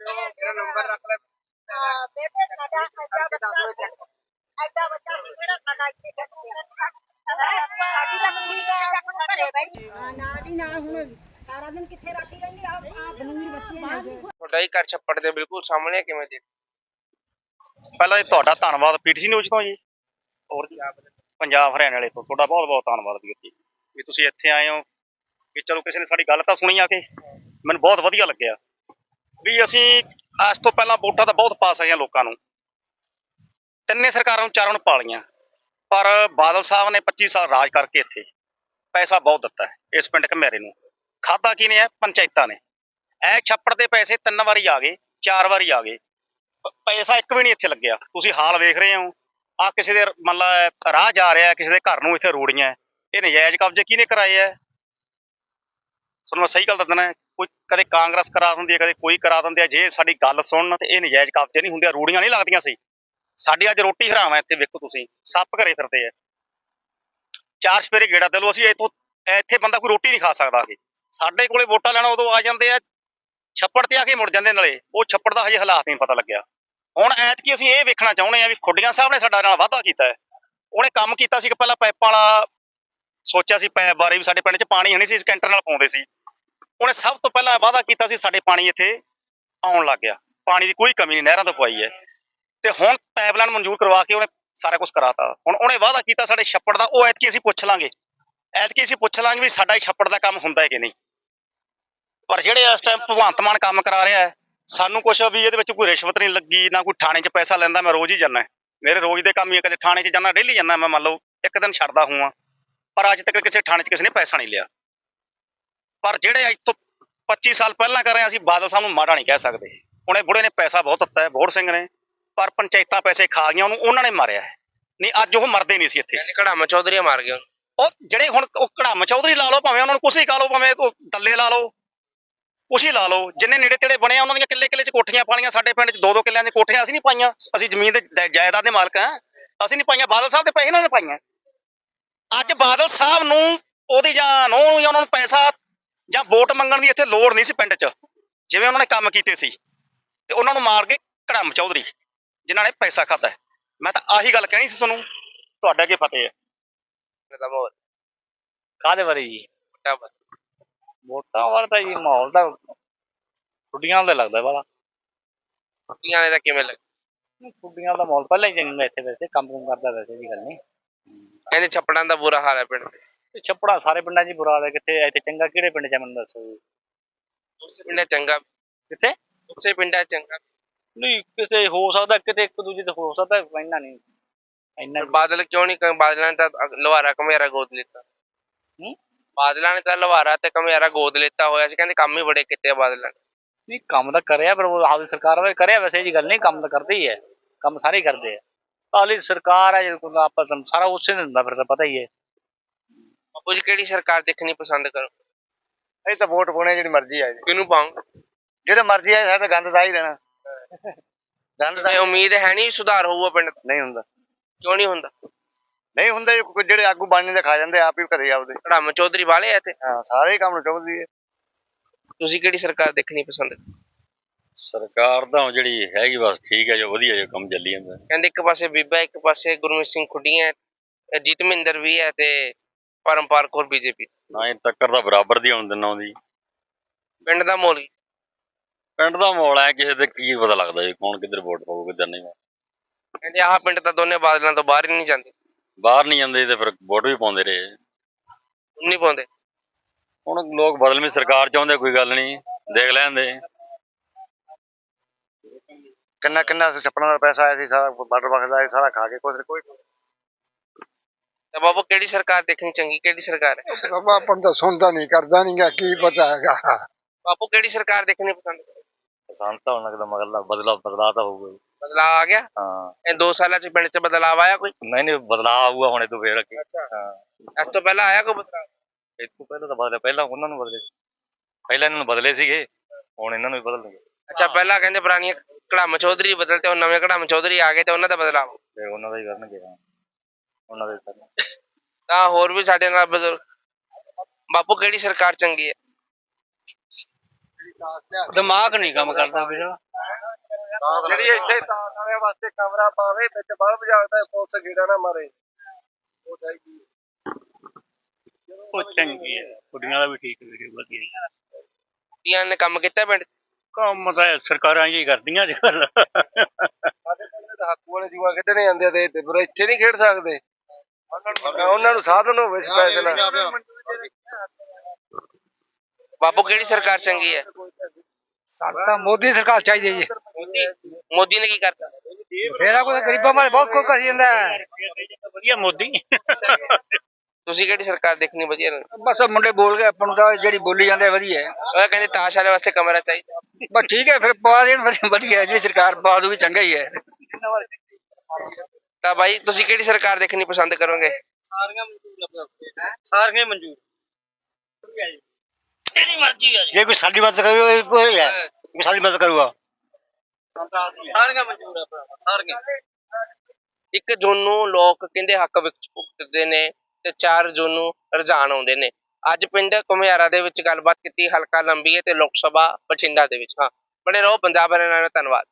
ਮੇਰਾ ਨੰਬਰ ਰੱਖ ਲੈ। ਬੇਬੇ ਸਾਡਾ ਐਡਾ ਬੱਚਾ ਸੀ ਜਿਹੜਾ ਸਾਡਾ ਇੱਥੇ ਸਾਡੀ ਤਾਂ ਕੁੜੀ ਘਰੇ ਬੈਠੀ ਨਾ ਦੀ ਨਾ ਹੁਣ ਸਾਰਾ ਦਿਨ ਕਿੱਥੇ ਰਾਖੀ ਰਹਿੰਦੀ ਆ? ਆ ਬਲੂਰ ਬੱਤੀਆਂ ਨੇ ਤੁਹਾਡਾ ਹੀ ਘਰ ਛੱਪੜ ਦੇ ਬਿਲਕੁਲ ਸਾਹਮਣੇ ਹੈ, ਕਿਵੇਂ ਦੇਖ? ਪਹਿਲਾਂ ਜੀ ਤੁਹਾਡਾ ਧੰਨਵਾਦ ਪੀਟੀਸੀ ਨਿਊਜ਼ ਤੋਂ ਜੀ। ਹੋਰ ਜੀ ਪੰਜਾਬ ਹਰਿਆਣਾ ਵਾਲੇ ਤੋਂ ਤੁਹਾਡਾ ਬਹੁਤ ਬਹੁਤ ਧੰਨਵਾਦ ਵੀਰ ਜੀ। ਵੀ ਤੁਸੀਂ ਇੱਥੇ ਆਏ ਹੋ ਵੀ ਚਲੋ ਕਿਸੇ ਨੇ ਸਾਡੀ ਗੱਲ ਤਾਂ ਸੁਣੀ ਆ ਕੇ ਮੈਨੂੰ ਬਹੁਤ ਵਧੀਆ ਲੱਗਿਆ। ਵੀ ਅਸੀਂ ਅੱਜ ਤੋਂ ਪਹਿਲਾਂ ਵੋਟਾਂ ਤਾਂ ਬਹੁਤ ਪਾਸ ਆਈਆਂ ਲੋਕਾਂ ਨੂੰ। ਤਿੰਨੇ ਸਰਕਾਰਾਂ ਨੂੰ ਚਾਰਾਂ ਨੂੰ ਪਾਲੀਆਂ। ਪਰ ਬਾਦਲ ਸਾਹਿਬ ਨੇ 25 ਸਾਲ ਰਾਜ ਕਰਕੇ ਇੱਥੇ ਪੈਸਾ ਬਹੁਤ ਦਿੱਤਾ ਇਸ ਪਿੰਡ ਘਮੇਰੇ ਨੂੰ। ਖਾਦਾ ਕੀ ਹੈ? ਪੰਚਾਇਤਾਂ ਨੇ। ਐ ਛੱਪੜ ਦੇ ਪੈਸੇ ਤਿੰਨ ਵਾਰੀ ਆ ਗਏ ਚਾਰ ਵਾਰੀ ਆ ਗਏ। ਪੈਸਾ ਇੱਕ ਵੀ ਨਹੀਂ ਇੱਥੇ ਲੱਗਿਆ। ਤੁਸੀਂ ਹਾਲ ਵੇਖ ਰਹੇ ਹੋ। ਆ ਕਿਸੇ ਦੇ ਮੰਨ ਲਾ ਰਾਹ ਜਾ ਰਿਹਾ ਕਿਸੇ ਦੇ ਘਰ ਨੂੰ ਇੱਥੇ ਰੋੜੀਆਂ ਇਹ ਨਜਾਇਜ਼ ਕਬਜ਼ੇ ਕਿਹਨੇ ਕਰਾਏ ਐ ਤੁਹਾਨੂੰ ਮੈਂ ਸਹੀ ਗੱਲ ਦੱਸਣਾ ਹੈ, ਕੋਈ ਕਦੇ ਕਾਂਗਰਸ ਕਰਾ ਦਿੰਦੀ ਹੈ ਕਦੇ ਕੋਈ ਕਰਾ ਦਿੰਦੇ ਆ। ਜੇ ਸਾਡੀ ਗੱਲ ਸੁਣਨ ਤੇ ਇਹ ਨਜਾਇਜ਼ ਕਬਜ਼ੇ ਨਹੀਂ ਹੁੰਦੇ ਰੂੜੀਆਂ ਨਹੀਂ ਲੱਗਦੀਆਂ ਸੀ। ਸਾਡੀ ਅੱਜ ਰੋਟੀ ਹਰਾਮ ਹੈ ਇੱਥੇ, ਵੇਖੋ ਤੁਸੀਂ। ਸੱਪ ਘਰੇ ਫਿਰਦੇ ਆ। ਚਾਰ ਸਪੇਰੇ ਗੇੜਾ ਦੇ ਲਓ, ਅਸੀਂ ਇੱਥੋਂ, ਇੱਥੇ ਬੰਦਾ ਕੋਈ ਰੋਟੀ ਨਹੀਂ ਖਾ ਸਕਦਾ ਇਹ। ਸਾਡੇ ਕੋਲੇ ਵੋਟਾਂ ਲੈਣਾ ਉਦੋਂ ਆ ਜਾਂਦੇ ਆ, ਛੱਪੜ ਤੇ ਆ ਕੇ ਮੁੜ ਜਾਂਦੇ ਨਾਲੇ। ਉਹ ਛੱਪੜ ਦਾ ਹਜੇ ਹਾਲਾਤ ਨਹੀਂ ਪਤਾ ਲੱਗਿਆ। ਹੁਣ ਐਤਕੀ ਅਸੀਂ ਇਹ ਵੇਖਣਾ ਚਾਹੁੰਦੇ ਆ ਵੀ ਖੁੱਡੀਆਂ ਸਾਹਿਬ ਨੇ ਸਾਡਾ ਨਾਲ ਵਾਅਦਾ ਕੀਤਾ ਹੈ। ਉਹਨੇ ਕੰਮ ਕੀਤਾ ਸੀ ਕਿ ਪਹਿਲਾਂ ਪਾਈਪਾਂ ਵਾਲਾ ਸੋਚਿਆ ਸੀ ਪੈਪ ਬਾਰੇ ਵੀ ਸਾਡੇ ਪਿੰਡ 'ਚ ਪਾਣੀ ਹੈ ਨਹੀਂ ਸੀ ਕੈਂਟਰ ਨਾਲ ਪਾਉਂਦੇ ਸੀ। ਉਹਨੇ ਸਭ ਤੋਂ ਪਹਿਲਾਂ ਵਾਅਦਾ ਕੀਤਾ ਸੀ ਸਾਡੇ ਪਾਣੀ ਇੱਥੇ ਆਉਣ ਲੱਗ ਗਿਆ। ਪਾਣੀ ਦੀ ਕੋਈ ਕਮੀ ਨਹੀਂ, ਨਹਿਰਾਂ ਤੋਂ ਪਵਾਈ ਹੈ। ਤੇ ਹੁਣ ਪਾਈਪਲਾਈਨ ਮਨਜ਼ੂਰ ਕਰਵਾ ਕੇ ਉਹਨੇ ਸਾਰਾ ਕੁਝ ਕਰਾਤਾ। ਹੁਣ ਉਹਨੇ ਵਾਅਦਾ ਕੀਤਾ ਸਾਡੇ ਛੱਪੜ ਦਾ, ਉਹ ਐਤਕੀ ਅਸੀਂ ਪੁੱਛ ਲਾਂਗੇ। ਐਤਕੀ ਅਸੀਂ ਪੁੱਛ ਲਾਂਗੇ ਵੀ ਸਾਡਾ ਇਹ ਛੱਪੜ ਦਾ ਕੰਮ ਹੁੰਦਾ ਹੈ ਕਿ ਨਹੀਂ। ਪਰ ਜਿਹੜੇ ਇਸ ਟਾਈਮ ਭਗਵੰਤ ਮਾਨ ਕੰਮ ਕਰਾ ਰਿਹਾ ਹੈ, ਸਾਨੂੰ ਕੁਛ ਵੀ ਇਹਦੇ ਵਿੱਚ ਕੋਈ ਰਿਸ਼ਵਤ ਨਹੀਂ ਲੱਗੀ, ਨਾ ਕੋਈ ਥਾਣੇ 'ਚ ਪੈਸਾ ਲੈਂਦਾ, ਮੈਂ ਰੋਜ਼ ਹੀ ਜਾਂਦਾ। ਮੇਰੇ ਰੋਜ਼ ਦੇ ਕੰਮ ਹੀ ਕਦੇ ਥਾਣੇ 'ਚ ਜਾਂਦਾ, ਡੇਲੀ ਜਾਂਦਾ ਮੈਂ, ਮੰਨ ਲਓ, ਇੱਕ ਦਿਨ ਛੱਡਦਾ ਹੂੰ। ਪਰ ਅੱਜ ਤੱਕ ਕਿਸੇ ਥਾਣੇ 'ਚ ਕਿਸੇ ਨੇ ਪੈਸਾ ਨਹੀਂ ਲਿਆ। ਪਰ ਜਿਹੜੇ ਅੱਜ ਤੋਂ 25 ਸਾਲ ਪਹਿਲਾਂ ਕਰ ਰਹੇ ਅਸੀਂ, ਬਾਦਲ ਸਾਹਿਬ ਨੂੰ ਮਾੜਾ ਨਹੀਂ ਕਹਿ ਸਕਦੇ। ਉਹਨੇ ਬੁੜੇ ਨੇ ਪੈਸਾ ਬਹੁਤ ਦਿੱਤਾ ਹੈ ਬੋੜ ਸਿੰਘ ਨੇ। ਪਰ ਪੰਚਾਇਤਾਂ ਪੈਸੇ ਖਾ ਗਈਆਂ ਉਹਨੂੰ ਉਹਨਾਂ ਨੇ ਮਾਰਿਆ ਹੈ। ਨਹੀਂ ਅੱਜ ਉਹ ਮਰਦੇ ਨਹੀਂ ਸੀ ਇੱਥੇ। ਕੜਾਮਾ ਚੌਧਰੀ ਮਾਰ ਗਿਆ ਉਹ ਜਿਹੜੇ ਹੁਣ ਉਹ ਕੜਾਮ ਚੌਧਰੀ ਲਾ ਲਓ ਭਾਵੇਂ ਉਹਨਾਂ ਨੂੰ ਕੁਛ ਹੀ ਕਾ ਲਓ ਭਾਵੇਂ ਉਹ ਦੱਲੇ ਲਾ ਲਓ ਕੁਛ ਹੀ ਲਾ ਲਓ। ਜਿੰਨੇ ਨੇੜੇ ਤੇੜੇ ਬਣੇ ਆ ਉਹਨਾਂ ਦੀਆਂ ਕਿੱਲੇ ਕਿੱਲੇ 'ਚ ਕੋਠੀਆਂ ਪਾਲੀਆਂ ਸਾਡੇ ਪਿੰਡ 'ਚ ਦੋ ਦੋ ਕਿੱਲਿਆਂ 'ਚ ਕੋਠੀਆਂ ਅਸੀਂ ਨਹੀਂ ਪਾਈਆਂ। ਅਸੀਂ ਜ਼ਮੀਨ ਦੇ ਜਾ- ਜਾਇਦਾਦ ਦੇ ਮਾਲਕ ਆ ਅਸੀਂ ਨਹੀਂ ਪਾਈਆਂ। ਬਾਦਲ ਸਾਹਿਬ ਦੇ ਪੈਸੇ ਇਹਨਾਂ ਨੇ ਪਾਈਆਂ। ਅੱਜ ਬਾਦਲ ਸਾਹਿਬ ਨੂੰ ਉਹਦੀ ਜਾਂ ਨੂੰ ਜਾਂ ਉਹਨਾਂ ਨੂੰ ਪੈਸਾ ਜਾਂ ਵੋਟ ਮੰਗਣ ਦੀ ਇੱਥੇ ਲੋੜ ਨਹੀਂ ਸੀ ਪਿੰਡ 'ਚ। ਜਿਵੇਂ ਉਹਨਾਂ ਨੇ ਕੰਮ ਕੀਤੇ ਸੀ। ਤੇ ਉਹਨਾਂ ਨੂੰ ਮਾਰ ਕੇ ਕੜਮ ਚੌਧਰੀ। ਜਿਨ੍ਹਾਂ ਨੇ ਪੈਸਾ ਖਾਦਾ ਮੈਂ ਤਾਂ ਆਹੀ ਗੱਲ ਕਹਿਣੀ ਸੀ ਤੁਹਾਨੂੰ ਤੁਹਾਡਾ ਕੀ ਫਤਿਹ ਹੈ? ਦਾ ਮਾਹੌਲ ਕਾਹਦੇ ਬਾਰੇ ਜੀ? ਵੋਟਾਂ ਬਾਰੇ। ਵਾਲਾ ਤਾਂ ਜੀ ਮਾਹੌਲ ਤਾਂ ਛੁੱਟੀਆਂ ਦਾ ਲੱਗਦਾ ਵਾਲਾ ਛੁੱਟੀਆਂ ਦਾ ਕਿਵੇਂ ਲੱਗ ਛੁੱਟੀਆਂ ਦਾ ਮਾਹੌਲ ਪਹਿਲਾਂ ਹੀ ਚੰਗਾ ਇੱਥੇ ਵੈਸੇ ਕੰਮ ਕੁਮ ਕਰਦਾ ਵੈਸੇ ਜੀ ਗੱਲ ਨਹੀਂ। ਕਹਿੰਦੇ ਛੱਪੜਾਂ ਦਾ ਬੁਰਾ ਹਾਲ ਹੈ ਪਿੰਡ ਤੇ ਛੱਪੜਾ ਸਾਰੇ ਪਿੰਡਾਂ 'ਚ ਬੁਰਾ ਹਾਲ ਹੈ ਕਿੱਥੇ ਇੱਥੇ ਚੰਗਾ ਕਿਹੜੇ ਪਿੰਡ 'ਚ ਮੈਨੂੰ ਦੱਸੋ ਜੀ। ਉਸੇ ਪਿੰਡਾਂ ਚੰਗਾ। ਕਿੱਥੇ? ਉਸੇ ਪਿੰਡਾਂ ਚੰਗਾ। ਨਹੀਂ ਕਿਤੇ ਹੋ ਸਕਦਾ ਕਿਤੇ ਇੱਕ ਦੂਜੇ ਤੇ ਹੋ ਸਕਦਾ ਇੰਨਾ ਨਹੀਂ। ਇੰਨਾ ਬਾਦਲ ਕਿਉਂ ਨਹੀਂ ਕ- ਬਾਦਲਾਂ ਨੇ ਤਾਂ ਅਗ- ਲਵਾਰਾ ਕਮਿਆਰਾ ਗੋਦ ਲਿੱਤਾ। ਹੂੰ? ਬਾਦਲਾਂ ਨੇ ਤਾਂ ਲਵਾਰਾ ਤੇ ਕਮਿਆਰਾ ਗੋਦ ਲਿੱਤਾ ਹੋਇਆ ਸੀ ਕਹਿੰਦੇ ਕੰਮ ਹੀ ਬੜੇ ਕੀਤੇ ਆ ਬਾਦਲਾਂ ਨੇ। ਨਹੀਂ ਕੰਮ ਤਾਂ ਕਰਿਆ ਪਰ ਉਹ ਆਪਦੀ ਸਰਕਾਰ ਵੇ ਕਰਿਆ ਵੈਸੇ ਜੀ ਗੱਲ ਨਹੀਂ ਕੰਮ ਤਾਂ ਕਰਦੇ ਹੀ ਹੈ। ਕੰਮ ਸਾਰੇ ਹੀ ਕਰਦੇ ਆ। ਆਲੀ ਸਰਕਾਰ ਹੈ ਜਿਹੜਾ ਆਪਾਂ ਸਾਨੂੰ ਸਾਰਾ ਉਸੇ ਨੇ ਦਿੰਦਾ ਫਿਰ ਤਾਂ ਪਤਾ ਹੀ ਹੈ। ਬਾਪੂ ਜੀ ਕਿਹੜੀ ਸਰਕਾਰ ਦੇਖਣੀ ਪਸੰਦ ਕਰੋ? ਅਸੀਂ ਤਾਂ ਵੋਟ ਪਾਉਣੇ ਜਿਹੜੀ ਮਰਜ਼ੀ ਆਏ ਕਿਹਨੂੰ ਪਾਉਂਗੇ ਜਿਹੜੇ ਮਰਜ਼ੀ ਆਏ ਸਾਡਾ ਗੰਦ ਦਾ ਹੀ ਰਹਿਣਾ। ਗੰਦ ਦਾ ਤੇ ਉਮੀਦ ਹੈ ਨਹੀਂ ਸੁਧਾਰ ਹੋਊਗਾ ਪਿੰਡ ਦਾ? ਨਹੀਂ ਹੁੰਦਾ। ਕਿਉਂ ਨਹੀਂ ਹੁੰਦਾ? ਨਹੀਂ ਹੁੰਦਾ ਜੀ, ਕੋਈ ਜਿਹੜੇ ਆਗੂ ਬਣ ਜਾਂਦੇ ਖਾ ਜਾਂਦੇ ਆਪ ਹੀ ਘਰੇ ਆਪਦੇ। ਕੜਾਮ ਚੌਧਰੀ ਵਾਲੇ ਆ ਤੇ ਹਾਂ ਸਾਰੇ ਹੀ ਕੰਮ ਨੂੰ ਹੈ ਤੁਸੀਂ ਕਿਹੜੀ ਸਰਕਾਰ ਦੇਖਣੀ ਪਸੰਦ? ਸਰਕਾਰ ਤਾਂ ਜਿਹੜੀ ਹੈਗੀ ਬਸ ਠੀਕ ਹੈ ਜੋ ਵਧੀਆ ਜੋ ਕੰਮ ਚੱਲੀ ਜਾਂਦਾ। ਕਹਿੰਦੇ ਇੱਕ ਪਾਸੇ ਬੀਬਾ ਇੱਕ ਪਾਸੇ ਗੁਰਮੀਤ ਸਿੰਘ ਖੁੱਡੀਆਂ ਅਜੀਤ ਮਹਿੰਦਰ ਵੀ ਹੈ ਤੇ ਪਰਮਪਾਲ ਕੌਰ ਬੀਜੇਪੀ। ਨਾ ਇਹ ਟੱਕਰ ਤਾਂ ਬਰਾਬਰ ਦੀ ਆਉਣ ਦਿੰਨਾ ਉਹਦੀ ਪਿੰਡ ਦਾ ਮੋਲ ਪਿੰਡ ਦਾ ਮਾਹੌਲ ਹੈ ਕਿਸੇ ਦੇ ਕੀ ਪਤਾ ਲੱਗਦਾ ਜੀ ਕੌਣ ਕਿੱਧਰ ਵੋਟ ਪਾਊ ਕਿੱਧਰ ਨਹੀਂ ਕਹਿੰਦੇ ਆਹ ਪਿੰਡ ਤਾਂ ਦੋਨੇ ਬਾਦਲਾਂ ਤੋਂ ਬਾਹਰ ਹੀ ਨਹੀਂ ਜਾਂਦੇ। ਬਾਹਰ ਨਹੀਂ ਜਾਂਦੇ ਤੇ ਫਿਰ ਵੋਟ ਵੀ ਪਾਉਂਦੇ ਰਹੇ। ਨਹੀਂ ਪਾਉਂਦੇ। ਹੁਣ ਲੋਕ ਬਦਲਵੀਂ ਸਰਕਾਰ ਚਾਹੁੰਦੇ ਕੋਈ ਗੱਲ ਨਹੀਂ ਦੇਖ ਲੈਂਦੇ। ਕਿੰਨਾ ਕਿੰਨਾ ਛੱਪੜਾਂ ਦਾ ਪੈਸਾ ਆਇਆ ਸੀ ਸਾਰਾ ਵਾਟਰ ਬਖਦਾ ਸਾਰਾ ਖਾ ਕੇ ਕੁਝ ਕੋਈ ਤਾਂ ਬਾਬੂ ਕਿਹੜੀ ਸਰਕਾਰ ਦੇਖਣੀ ਚੰਗੀ ਕਿਹੜੀ ਸਰਕਾਰ? ਹੈ ਬਾਬਾ ਆਪਾਂ ਨੂੰ ਤਾਂ ਸੁਣਦਾ ਨਹੀਂ ਕਰਦਾ ਨਹੀਂਗਾ ਕੀ ਪਤਾ ਹੈਗਾ। ਬਾਪੂ ਕਿਹੜੀ ਸਰਕਾਰ ਦੇਖਣੀ ਪਸੰਦ ਕਰੋ ਪਸੰਦ ਤਾਂ ਹੁਣ ਲੱਗਦਾ ਮਗਰ ਬਦਲਾ ਬਦਲਾ ਤਾਂ ਹੋਊਗਾ ਬਦਲਾਅ ਆ ਗਿਆ? ਹਾਂ। ਇਹ 2 ਸਾਲਾਂ ਚ ਪਿੰਡ ਚ ਬਦਲਾਅ ਆਇਆ ਕੋਈ? ਨਹੀਂ ਨਹੀਂ ਬਦਲਾ ਆਊਗਾ ਹੁਣ ਇਹ ਤੋਂ ਫੇਰ ਅੱਗੇ। ਹਾਂ। ਇਸ ਤੋਂ ਪਹਿਲਾਂ ਆਇਆ ਕੋਈ ਬਦਲਾਅ? ਇਹ ਤੋਂ ਪਹਿਲਾਂ ਤਾਂ ਬਦਲੇ ਪਹਿਲਾਂ ਉਹਨਾਂ ਨੂੰ ਬਦਲੇ ਪਹਿਲਾਂ ਇਹਨਾਂ ਨੂੰ ਬਦਲੇ ਸੀਗੇ। ਹੁਣ ਇਹਨਾਂ ਨੂੰ ਵੀ ਬਦਲਣਗੇ। ਅੱਛਾ ਪਹਿਲਾਂ ਕਹਿੰਦੇ ਪੁਰਾਣੀਆਂ ਕੜਮ ਚੌਧਰੀ ਬਦਲ ਤੇ ਉਹ ਨਵੇਂ ਕੜਮ ਚੌਧਰੀ ਆ ਗਏ ਤੇ ਉਹਨਾਂ ਦਾ ਬਦਲਾਅ ਤੇ ਉਹਨਾਂ ਦਾ ਹੀ ਕਰਨਗੇ ਹਾਂ। ਉਹਨਾਂ ਦਾ ਹੀ ਕਰਨਗੇ। ਤਾਂ ਹੋਰ ਵੀ ਸਾਡੇ ਨਾਲ ਬਜ਼ੁਰਗ ਬਾਪੂ ਕਿਹੜੀ ਸਰਕਾਰ ਚੰਗੀ ਹੈ? ਦਿਮਾਗ ਨਹੀਂ ਕੰਮ ਕਰਦਾ ਵੀਰ। ਜਿਹੜੀ ਇੱਥੇ ਤਾਸ ਵਾਲਿਆਂ ਵਾਸਤੇ ਕਮਰਾ ਪਾਵੇ ਵਿੱਚ ਬਲਬ ਜਗਦਾ ਪੁਲਿਸ ਗੇੜਾ ਨਾ ਮਾਰੇ। ਉਹ ਚਾਹੀਦੀ ਉਹ ਚੰਗੀ ਹੈ। ਕੁੜੀਆਂ ਦਾ ਵੀ ਠੀਕ ਵੀਡੀਓ ਵਧੀਆ। ਦੀਆਂ ਨੇ ਕੰਮ ਕੀਤਾ ਪਿੰਡ 'ਚ? ਕੰਮ ਤਾਂ ਸਰਕਾਰਾਂ ਹੀ ਕਰਦੀਆਂ ਅੱਜ ਕੱਲ ਸਾਡੇ ਪਿੰਡ ਦੇ ਤਾਂ ਹਾਕੂ ਵਾਲੇ ਜੂਆ ਖੇਡਣੇ ਜਾਂਦੇ ਆ ਤੇ ਤੇ ਫਿਰ ਇੱਥੇ ਨਹੀਂ ਖੇਡ ਸਕਦੇ। ਉਹਨਾਂ ਨੂੰ ਸਾਧਨ ਹੋਵੇ ਸਪੈਸ਼ਲ ਬਾਪੂ ਕਿਹੜੀ ਸਰਕਾਰ ਚੰਗੀ ਹੈ? ਸਾਨੂੰ ਤਾਂ ਮੋਦੀ ਸਰਕਾਰ ਚਾਹੀਦੀ ਹੈ ਜੀ। ਮੋਦੀ ਮੋਦੀ ਨੇ ਕੀ ਕਰਤਾ? ਫੇਰਾ ਕੋਈ ਗਰੀਬਾਂ ਬਾਰੇ ਬਹੁਤ ਕੁਝ ਕਰੀ ਜਾਂਦਾ ਹੈ। ਵਧੀਆ ਮੋਦੀ। ਤੁਸੀਂ ਕਿਹੜੀ ਸਰਕਾਰ ਦੇਖਣੀ ਵਧੀਆ ਲੱਗਦੀ? ਬਸ ਮੁੰਡੇ ਬੋਲ ਗਏ ਆਪਾਂ ਨੂੰ ਤਾਂ ਜਿਹੜੀ ਬੋਲੀ ਜਾਂਦੇ ਆ ਵਧੀਆ ਹੈ। ਉਹ ਕਹਿੰਦੇ ਤਾਸ਼ ਵਾਲੇ ਵਾਸਤੇ ਕਮਰਾ ਚਾਹੀਦਾ। ਬਸ ਠੀਕ ਹੈ ਫਿਰ ਪਾ ਦੇਣ ਵਧੀਆ- ਵਧੀਆ ਜਿਹੜੀ ਸਰਕਾਰ ਪਾ ਦੂਗੀ ਚੰਗਾ ਹੀ ਹੈ। ਤਾਂ ਬਾਈ ਤੁਸੀਂ ਕਿਹੜੀ ਸਰਕਾਰ ਦੇਖਣੀ ਪਸੰਦ ਕਰੋਗੇ? ਸਾਰੀਆਂ ਮਨਜ਼ੂਰ ਸਾਰੀਆਂ ਮਨਜ਼ੂਰ। ਜਿਹੜੀ ਮਰਜ਼ੀ ਆ ਜੇ। ਕੋਈ ਸਾਡੀ ਮਦਦ ਕਰੇ ਕੋਈ ਹੈ। ਕੋਈ ਸਾਡੀ ਮਦਦ ਕਰੂਗਾ। ਸਾਰੀਆਂ ਮਨਜ਼ੂਰ ਆ ਭਰਾਵਾ ਸਾਰੀਆਂ। ਇੱਕ ਜੂਨ ਨੂੰ ਲੋਕ ਕਹਿੰਦੇ ਹੱਕ ਵਿੱਚ ਭੁਗਤਦੇ ਨੇ ਤੇ 4 ਜੂਨ ਨੂੰ ਰੁਝਾਨ ਆਉਂਦੇ ਨੇ। ਅੱਜ ਪਿੰਡ ਘੁਮਿਆਰਾ ਦੇ ਵਿੱਚ ਗੱਲਬਾਤ ਕੀਤੀ ਹਲਕਾ ਲੰਬੀ ਹੈ ਤੇ ਲੋਕ ਸਭਾ ਬਠਿੰਡਾ ਦੇ ਵਿੱਚ। ਹਾਂ ਬਣੇ ਰਹੋ ਪੰਜਾਬ ਹਰਿਆਣਾ ਨਾਲ ਧੰਨਵਾਦ।